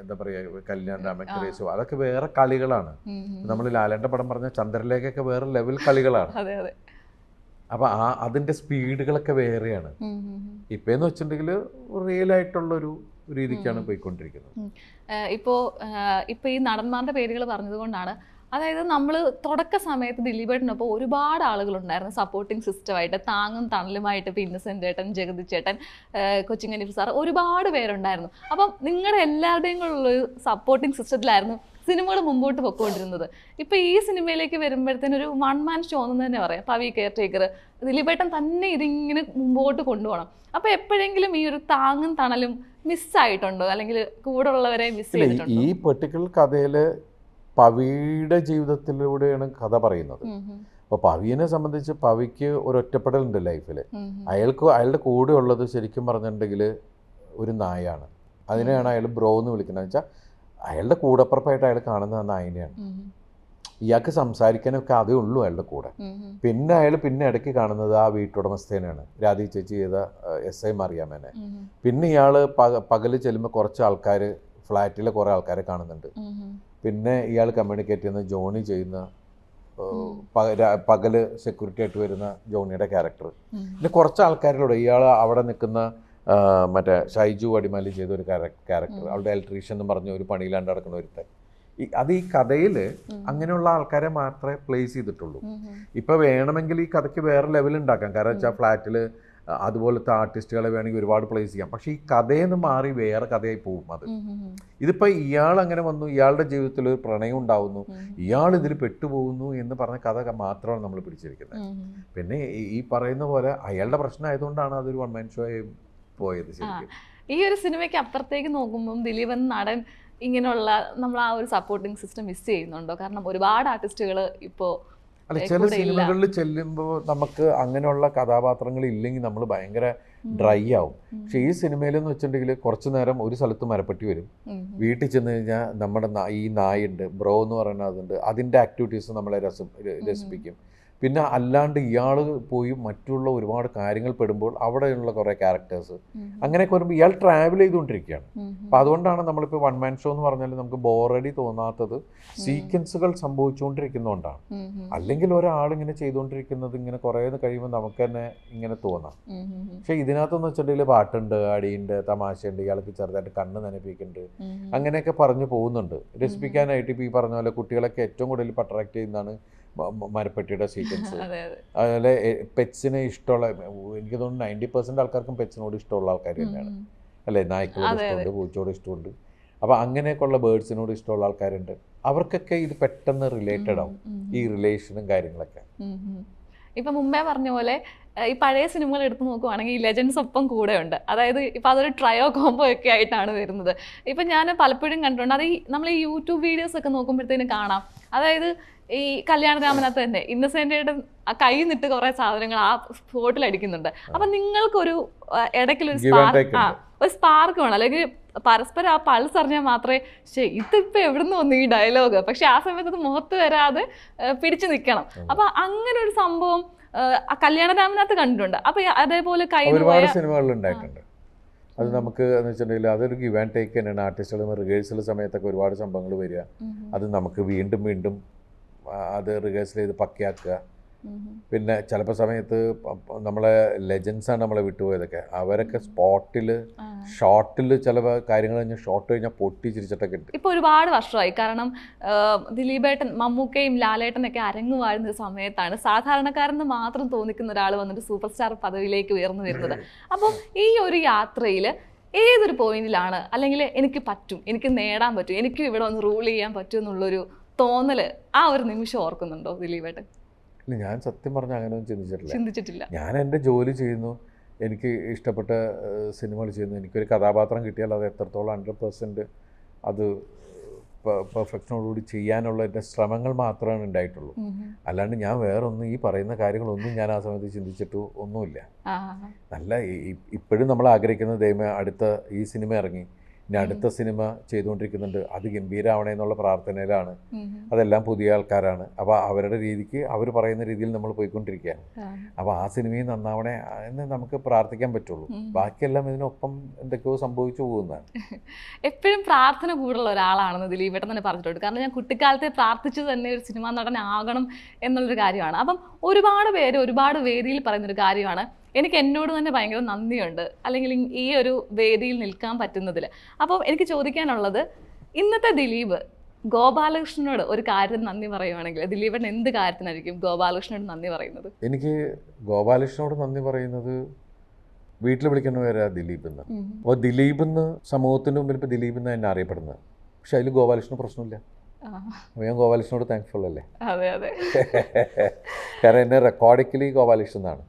എന്താ പറയുക കല്യാൺ രാമക്രേശോ അതൊക്കെ വേറെ കളികളാണ്. നമ്മൾ ലാലേന്റെ പടം പറഞ്ഞ ചന്ദ്രലേഖയൊക്കെ വേറെ ലെവൽ കളികളാണ്. അപ്പൊ ആ അതിന്റെ സ്പീഡുകളൊക്കെ വേറെയാണ്. ഇപ്പം എന്ന് വെച്ചിട്ടുണ്ടെങ്കിൽ റിയൽ ആയിട്ടുള്ളൊരു രീതിക്കാണ് പോയിക്കൊണ്ടിരിക്കുന്നത്. ഇപ്പോൾ ഇപ്പോൾ ഈ നടന്മാരുടെ പേരുകൾ പറഞ്ഞതുകൊണ്ടാണ് അതായത് നമ്മൾ തുടക്ക സമയത്ത് ദിലീപേട്ടനൊപ്പം ഒരുപാട് ആളുകളുണ്ടായിരുന്നു. സപ്പോർട്ടിംഗ് സിസ്റ്റമായിട്ട് താങ്ങും തണലുമായിട്ട് ഇപ്പോൾ ഇന്നസെന്റ് ചേട്ടൻ ജഗതി ചേട്ടൻ കൊച്ചിങ്ങനിഫ് സാർ ഒരുപാട് പേരുണ്ടായിരുന്നു. അപ്പം നിങ്ങളുടെ എല്ലാവരുടെയും കൂടെ ഉള്ളൊരു സപ്പോർട്ടിങ് സിസ്റ്റത്തിലായിരുന്നു സിനിമകൾ മുമ്പോട്ട് പൊക്കോണ്ടിരുന്നത്. ഇപ്പൊ ഈ സിനിമയിലേക്ക് വരുമ്പോഴത്തേനും ഒരു വൺ മാൻ ഷോ എന്ന് തന്നെ പറയാം. പവി കെയർ ടേക്കർ ദിലീപേട്ടൻ തന്നെ ഇതിങ്ങനെ മുമ്പോട്ട് കൊണ്ടുപോകണം. അപ്പൊ എപ്പോഴെങ്കിലും ഈ ഒരു താങ്ങും തണലും മിസ്സായിട്ടുണ്ടോ അല്ലെങ്കിൽ കൂടെ ഉള്ളവരെ മിസ് ചെയ്തിട്ടുണ്ടോ? ഈ പെർട്ടിക്കുലർ കഥയിൽ പവിയുടെ ജീവിതത്തിലൂടെയാണ് കഥ പറയുന്നത്. അപ്പോൾ പവിയനെ സംബന്ധിച്ച് പവിക്ക് ഒരു ഒറ്റപ്പെടലുണ്ട് ലൈഫിൽ. അയാൾക്ക് അയാളുടെ കൂടെ ഉള്ളത് ശരിക്കും പറഞ്ഞിട്ടുണ്ടെങ്കിൽ ഒരു നായാണ്. അതിനെയാണ് അയാൾ ബ്രോ എന്ന് വിളിക്കുന്നത്. വെച്ചാൽ അയാളുടെ കൂടപ്പുറപ്പായിട്ട് അയാൾ കാണുന്ന ആ നായിനെയാണ്. ഇയാൾക്ക് സംസാരിക്കാനൊക്കെ അതേ ഉള്ളൂ അയാളുടെ കൂടെ. പിന്നെ അയാൾ പിന്നെ ഇടയ്ക്ക് കാണുന്നത് ആ വീട്ടുടമസ്ഥേനെയാണ് രാധി ചേച്ചി ചെയ്ത എസ് ഐ മറിയാമേനെ പിന്നെ ഇയാൾ പകൽ ചെല്ലുമ്പോൾ കുറച്ച് ആൾക്കാർ ഫ്ലാറ്റിലെ കുറേ ആൾക്കാരെ കാണുന്നുണ്ട്. പിന്നെ ഇയാൾ കമ്മ്യൂണിക്കേറ്റ് ചെയ്യുന്ന ജോണി ചെയ്യുന്ന പകൽ സെക്യൂരിറ്റി ആയിട്ട് വരുന്ന ജോണിയുടെ ക്യാരക്ടർ പിന്നെ കുറച്ച് ആൾക്കാരിലൂടെ ഇയാൾ അവിടെ നിൽക്കുന്ന മറ്റേ ഷൈജു അടിമാലി ചെയ്ത ഒരു ക്യാരക്ടർ അവളുടെ ഇലക്ട്രീഷ്യൻ എന്ന് പറഞ്ഞ ഒരു പണിയിലാണ്ട് നടക്കുന്ന ഒരുത്തൻ. അത് ഈ കഥയിൽ അങ്ങനെയുള്ള ആൾക്കാരെ മാത്രമേ പ്ലേസ് ചെയ്തിട്ടുള്ളൂ. ഇപ്പൊ വേണമെങ്കിൽ ഈ കഥയ്ക്ക് വേറെ ലെവൽ ഉണ്ടാക്കാം. കാരണം വെച്ചാൽ ഫ്ലാറ്റിൽ അതുപോലത്തെ ആർട്ടിസ്റ്റുകളെ വേണമെങ്കിൽ ഒരുപാട് പ്ലേസ് ചെയ്യാം. പക്ഷേ ഈ കഥയിൽ നിന്ന് മാറി വേറെ കഥയായി പോകും അത്. ഉം, ഉം, ഉം. ഇതിപ്പോ ഇയാൾ അങ്ങനെ വന്നു ഇയാളുടെ ജീവിതത്തിൽ ഒരു പ്രണയം ഉണ്ടാവുന്നു ഇയാൾ ഇതിൽ പെട്ടുപോകുന്നു എന്ന് പറഞ്ഞ കഥ മാത്രമാണ് നമ്മൾ പിടിച്ചിരിക്കുന്നത്. പിന്നെ ഈ- പറയുന്ന പോലെ അയാളുടെ പ്രശ്നം ആയതുകൊണ്ടാണ് അതൊരു വൺ മാൻ ഷോ ആയി പോയത് ശരിക്കും. ഈ ഒരു സിനിമയ്ക്ക് അപ്പുറത്തേക്ക് നോക്കുമ്പോൾ ദിലീപ് എന്ന നടൻ ഇങ്ങനെയുള്ള നമ്മൾ ആ ഒരു സപ്പോർട്ടിങ് സിസ്റ്റം മിസ് ചെയ്യുന്നുണ്ടോ? കാരണം ഒരുപാട് ആർട്ടിസ്റ്റുകൾ ഇപ്പോൾ അല്ല ചില സിനിമകളിൽ ചെല്ലുമ്പോൾ നമുക്ക് അങ്ങനെയുള്ള കഥാപാത്രങ്ങൾ ഇല്ലെങ്കിൽ നമ്മൾ ഭയങ്കര ഡ്രൈ ആവും. പക്ഷെ ഈ സിനിമയിൽ എന്ന് വെച്ചിട്ടുണ്ടെങ്കിൽ കുറച്ചു നേരം ഒരു സ്ഥലത്ത് മരപ്പെട്ടി വരും. വീട്ടിൽ ചെന്ന് കഴിഞ്ഞാൽ നമ്മുടെ ഈ നായുണ്ട് ബ്രോ എന്ന് പറയുന്ന അതുണ്ട് അതിന്റെ ആക്ടിവിറ്റീസ് നമ്മളെ രസം രസിപ്പിക്കും. പിന്നെ അല്ലാണ്ട് ഇയാൾ പോയി മറ്റുള്ള ഒരുപാട് കാര്യങ്ങൾ പെടുമ്പോൾ അവിടെയുള്ള കുറേ ക്യാരക്ടേഴ്സ് അങ്ങനെയൊക്കെ വരുമ്പോൾ ഇയാൾ ട്രാവൽ ചെയ്തുകൊണ്ടിരിക്കുകയാണ്. അപ്പം അതുകൊണ്ടാണ് നമ്മളിപ്പോൾ വൺ മാൻ ഷോ എന്ന് പറഞ്ഞാൽ നമുക്ക് ബോറടി തോന്നാത്തത് സീക്വൻസുകൾ സംഭവിച്ചുകൊണ്ടിരിക്കുന്നതുകൊണ്ടാണ് അല്ലെങ്കിൽ ഒരാൾ ഇങ്ങനെ ചെയ്തുകൊണ്ടിരിക്കുന്നത് ഇങ്ങനെ കുറേ കഴിയുമ്പോൾ നമുക്ക് തന്നെ ഇങ്ങനെ തോന്നാം. പക്ഷേ ഇതിനകത്തെന്ന് വെച്ചിട്ടുണ്ടെങ്കിൽ പാട്ടുണ്ട് അടിയുണ്ട് തമാശയുണ്ട് ഇയാൾക്ക് ചെറുതായിട്ട് കണ്ണ് നനപ്പിക്കുന്നുണ്ട്. അങ്ങനെയൊക്കെ പറഞ്ഞു പോകുന്നുണ്ട്. രസിപ്പിക്കാനായിട്ട് ഇപ്പോൾ ഈ പറഞ്ഞ പോലെ കുട്ടികളൊക്കെ ഏറ്റവും കൂടുതൽ അട്രാക്ട് ചെയ്യുന്നതാണ് മരപ്പെട്ടിയുടെ സീക്വൻസ് അതെ അതെ. അതുപോലെ പെറ്റ്സിന് ഇഷ്ടമുള്ള എനിക്ക് തോന്നുന്നു നയന്റി പെർസെന്റ് ആൾക്കാർക്കും പെറ്റ്സിനോട് ഇഷ്ടമുള്ള ആൾക്കാർ തന്നെയാണ്. അല്ലേ? നായ്ക്കളോട് ഇഷ്ടമുണ്ട് പൂച്ചയോട് ഇഷ്ടമുണ്ട്. അപ്പോൾ അങ്ങനെയൊക്കെയുള്ള ബേഡ്സിനോട് ഇഷ്ടമുള്ള ആൾക്കാരുണ്ട്. അവർക്കൊക്കെ ഇത് പെട്ടെന്ന് റിലേറ്റഡ് ആവും ഈ റിലേഷനും കാര്യങ്ങളൊക്കെ. ഇപ്പൊ മുമ്പേ പറഞ്ഞ പോലെ ഈ പഴയ സിനിമകൾ എടുത്തു നോക്കുവാണെങ്കിൽ ഈ ലെജൻസ് ഒപ്പം കൂടെ ഉണ്ട് അതായത് ഇപ്പൊ അതൊരു ട്രയോ കോംബോ ഒക്കെ ആയിട്ടാണ് വരുന്നത്. ഇപ്പൊ ഞാൻ പലപ്പോഴും കണ്ടിട്ടുണ്ട് അത് ഈ നമ്മൾ ഈ യൂട്യൂബ് വീഡിയോസ് ഒക്കെ നോക്കുമ്പോഴത്തേനും കാണാം. അതായത് ഈ കല്യാണ രാമനകത്ത് തന്നെ ഇന്നസെന്റയുടെ കൈ നിട്ട് കുറെ സാധനങ്ങൾ ആ സ്പോട്ടിൽ അടിക്കുന്നുണ്ട്. അപ്പൊ നിങ്ങൾക്കൊരു ഇടയ്ക്കിൽ ഇടയ്ക്കൊരു സ്പാർക്ക് ആ ഒരു സ്പാർക്ക് വേണം. അല്ലെങ്കിൽ പരസ്പരം ആ പൾസ് അറിഞ്ഞാൽ മാത്രമേ പക്ഷേ ഇതിപ്പോ എവിടുന്ന് വന്നു ഈ ഡയലോഗ് പക്ഷെ ആ സമയത്ത് അത് മുഖത്ത് വരാതെ പിടിച്ചു നിൽക്കണം. അപ്പൊ അങ്ങനെ ഒരു സംഭവം കല്യാണരാമനകത്ത് കണ്ടിട്ടുണ്ട്. അപ്പൊ അതേപോലെ കൈ ഒരുപാട് സിനിമകളിൽ ഉണ്ടായിട്ടുണ്ട്. അത് നമുക്ക് എന്ന് വെച്ചിട്ടുണ്ടെങ്കിൽ അതൊരു ഗിവ് ആൻഡ് ടേക്ക് തന്നെയാണ്. ആർട്ടിസ്റ്റുകൾ റിഹേഴ്സൽ സമയത്തൊക്കെ ഒരുപാട് സംഭവങ്ങൾ വരിക. അത് നമുക്ക് വീണ്ടും വീണ്ടും അത് റിഹേഴ്സൽ ചെയ്ത് പക്കയാക്കുക. പിന്നെ ചിലപ്പോൾ സമയത്ത് നമ്മളെ ലെജൻസാണ് നമ്മളെ വിട്ടുപോയതൊക്കെ. അവരൊക്കെ സ്പോട്ടിൽ ഷോർട്ടിൽ ചില കാര്യങ്ങൾ കഴിഞ്ഞാൽ ഷോർട്ട് കഴിഞ്ഞാൽ പൊട്ടിച്ചിരിച്ചിട്ടൊക്കെ ഉണ്ട് ഇപ്പോൾ ഒരുപാട് വർഷമായി. കാരണം ദിലീപേട്ടൻ മമ്മൂക്കയും ലാലേട്ടനൊക്കെ അരങ്ങു വാഴുന്ന ഒരു സമയത്താണ് സാധാരണക്കാരെന്ന് മാത്രം തോന്നിക്കുന്ന ഒരാൾ വന്നിട്ട് സൂപ്പർ സ്റ്റാർ പദവിയിലേക്ക് ഉയർന്നു വരുന്നത്. അപ്പോൾ ഈ ഒരു യാത്രയിൽ ഏതൊരു പോയിന്റിലാണ് അല്ലെങ്കിൽ എനിക്ക് പറ്റും എനിക്ക് നേടാൻ പറ്റും എനിക്ക് ഇവിടെ വന്ന് റൂൾ ചെയ്യാൻ പറ്റും എന്നുള്ളൊരു തോന്നൽ ആ ഒരു നിമിഷം ഓർക്കുന്നുണ്ടോ ദിലീപേട്ടൻ? ഇല്ല, ഞാൻ സത്യം പറഞ്ഞ അങ്ങനെ ഒന്നും ചിന്തിച്ചിട്ടില്ല. ചിന്തിച്ചിട്ടില്ല. ഞാൻ എന്റെ ജോലി ചെയ്യുന്നു എനിക്ക് ഇഷ്ടപ്പെട്ട സിനിമകൾ ചെയ്യുന്നു എനിക്കൊരു കഥാപാത്രം കിട്ടിയാൽ അത് എത്രത്തോളം ഹൺഡ്രഡ് പെർസെന്റ് അത് പെർഫെക്ഷനോടുകൂടി ചെയ്യാനുള്ള എന്റെ ശ്രമങ്ങൾ മാത്രമാണ് ഉണ്ടായിട്ടുള്ളൂ. അല്ലാണ്ട് ഞാൻ വേറൊന്നും ഈ പറയുന്ന കാര്യങ്ങളൊന്നും ഞാൻ ആ സമയത്ത് ചിന്തിച്ചിട്ട് ഒന്നുമില്ല. നല്ല ഇപ്പോഴും നമ്മൾ ആഗ്രഹിക്കുന്ന ദൈവം അടുത്ത ഈ സിനിമ ഇറങ്ങി ഇനി അടുത്ത സിനിമ ചെയ്തുകൊണ്ടിരിക്കുന്നുണ്ട്. അത് ഗംഭീരാവണേ എന്നുള്ള പ്രാർത്ഥനയിലാണ്. അതെല്ലാം പുതിയ ആൾക്കാരാണ്. അപ്പോൾ അവരുടെ രീതിക്ക് അവർ പറയുന്ന രീതിയിൽ നമ്മൾ പോയിക്കൊണ്ടിരിക്കുകയാണ്. അപ്പോൾ ആ സിനിമയും നന്നാവണേ എന്ന് നമുക്ക് പ്രാർത്ഥിക്കാൻ പറ്റുള്ളൂ. ബാക്കിയെല്ലാം ഇതിനൊപ്പം എന്തൊക്കെയോ സംഭവിച്ചു പോകുന്നതാണ്. എപ്പോഴും പ്രാർത്ഥന കൂടുതലുള്ള ഒരാളാണെന്ന് ദിലീപേട്ടൻ തന്നെ പറഞ്ഞിട്ടുണ്ട്. കാരണം ഞാൻ കുട്ടിക്കാലത്തെ പ്രാർത്ഥിച്ചു തന്നെ ഒരു സിനിമാ നടനാകണം എന്നുള്ളൊരു കാര്യമാണ്. അപ്പം ഒരുപാട് പേര് ഒരുപാട് വേദിയിൽ പറയുന്നൊരു കാര്യമാണ്. എനിക്ക് എന്നോട് തന്നെ ഭയങ്കര നന്ദിയുണ്ട്. അല്ലെങ്കിൽ ഈ ഒരു വേദിയിൽ നിൽക്കാൻ പറ്റുന്നതിൽ അപ്പോൾ എനിക്ക് ചോദിക്കാനുള്ളത് ഇന്നത്തെ ദിലീപ് ഗോപാലകൃഷ്ണനോട് ഒരു കാര്യം നന്ദി പറയുവാണെങ്കിൽ ദിലീപിന് എന്ത് കാര്യത്തിനായിരിക്കും ഗോപാലകൃഷ്ണനോട് നന്ദി പറയുന്നത്? എനിക്ക് ഗോപാലകൃഷ്ണനോട് നന്ദി പറയുന്നത് വീട്ടിൽ വിളിക്കുന്ന പേരാ ദിലീപ് എന്ന്. അപ്പോൾ ദിലീപ് എന്ന് സമൂഹത്തിന്റെ മുമ്പിൽ ഇപ്പോൾ ദിലീപ് എന്ന് തന്നെ അറിയപ്പെടുന്നത്. പക്ഷെ അതിൽ ഗോപാലകൃഷ്ണന് പ്രശ്നമില്ല. അപ്പോൾ ഞാൻ ഗോപാലകൃഷ്ണനോട് താങ്ക്ഫുൾ അല്ലേ? അതെ അതെ. കാരണം എന്നെ റെക്കോർഡിക്കലി ഗോപാലകൃഷ്ണൻ എന്നാണ്.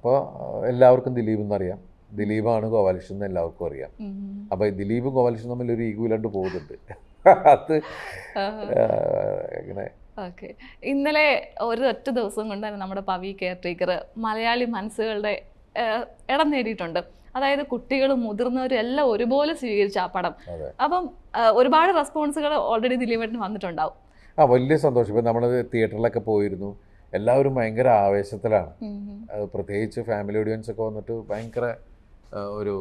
അപ്പോൾ എല്ലാവർക്കും ദിലീപ് എന്നറിയാം. ദിലീപാണ് ഗോപാലകൃഷ്ണൻ എന്ന് എല്ലാവർക്കും അറിയാം. അപ്പോൾ ഈ ദിലീപും ഗോപാലകൃഷ്ണൻ തമ്മിൽ ഒരു ഈഗോ ഇല്ലാണ്ട് പോകുന്നുണ്ട്. അത് ഇങ്ങനെ ഓക്കെ. ഇന്നലെ ഒരു ഒറ്റ ദിവസം കൊണ്ട് തന്നെ നമ്മുടെ പവി കെയർ ടേക്കർ മലയാളി മനസ്സുകളുടെ ഇടം നേടിയിട്ടുണ്ട്. അതായത് കുട്ടികളും മുതിർന്നവരും എല്ലാം ഒരുപോലെ സ്വീകരിച്ച ആ പടം. അപ്പം ഒരുപാട് റെസ്പോൺസുകൾ ഓൾറെഡി ദിലീപേട്ടിന് വന്നിട്ടുണ്ടാവും. ആ വലിയ സന്തോഷം. ഇപ്പം നമ്മൾ തിയേറ്ററിലൊക്കെ പോയിരുന്നു. എല്ലാവരും ഭയങ്കര ആവേശത്തിലാണ്. പ്രത്യേകിച്ച് ഫാമിലി ഓഡിയൻസ് ഒക്കെ വന്നിട്ട് ഭയങ്കര ഒരു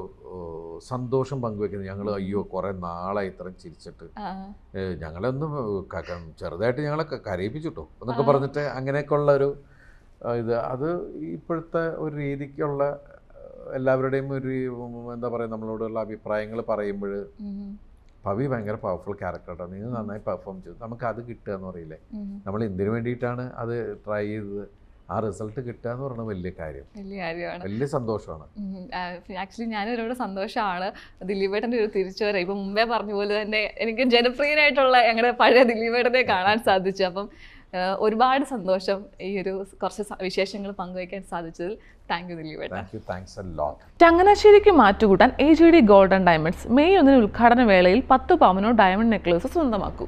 സന്തോഷം പങ്കുവെക്കുന്നത് ഞങ്ങൾ അയ്യോ കുറേ നാളായി ഇത്രയും ചിരിച്ചിട്ട്. ഞങ്ങളൊന്നും ചെറുതായിട്ട് ഞങ്ങളെ കരയിപ്പിച്ചിട്ടോ എന്നൊക്കെ പറഞ്ഞിട്ട് അങ്ങനെയൊക്കെയുള്ള ഒരു ഇത്. അത് ഇപ്പോഴത്തെ ഒരു രീതിക്കുള്ള എല്ലാവരുടെയും ഒരു എന്താ പറയുക നമ്മളോടുള്ള അഭിപ്രായങ്ങൾ പറയുമ്പോൾ പവി ഭയങ്കര പവർഫുൾ ക്യാരക്ടറാണ് നിങ്ങൾ നന്നായി പെർഫോം ചെയ്തു. നമുക്ക് അത് കിട്ടുക എന്ന് പറയില്ലേ നമ്മൾ എന്തിനു വേണ്ടിയിട്ടാണ് അത് ട്രൈ ചെയ്തത്? ആ റിസൾട്ട് കിട്ടുക എന്ന് പറയുന്നത് വലിയ കാര്യം. വലിയ കാര്യമാണ്. വലിയ സന്തോഷമാണ്. ആക്ച്വലി ഞാൻ ഒരുപാട് സന്തോഷമാണ് ദിലീപേട്ടന്റെ ഒരു തിരിച്ചുവരവ്. ഇപ്പം മുമ്പേ പറഞ്ഞ പോലെ തന്നെ എനിക്ക് ജനപ്രിയനായിട്ടുള്ള ഞങ്ങളുടെ പഴയ ദിലീപേട്ടനെ കാണാൻ സാധിച്ചു. അപ്പം ഒരുപാട് സന്തോഷം ഈ ഒരു കുറച്ച് വിശേഷങ്ങൾ പങ്കുവയ്ക്കാൻ സാധിച്ചതിൽ. താങ്ക് യു ചങ്ങനാശ്ശേരിക്ക് മാറ്റുകൂട്ടാൻ A G D golden diamonds May ഒന്നിന് ഉദ്ഘാടന വേളയിൽ പത്ത് പവനോ ഡയമണ്ട് നെക്ലേസ് സ്വന്തമാക്കൂ.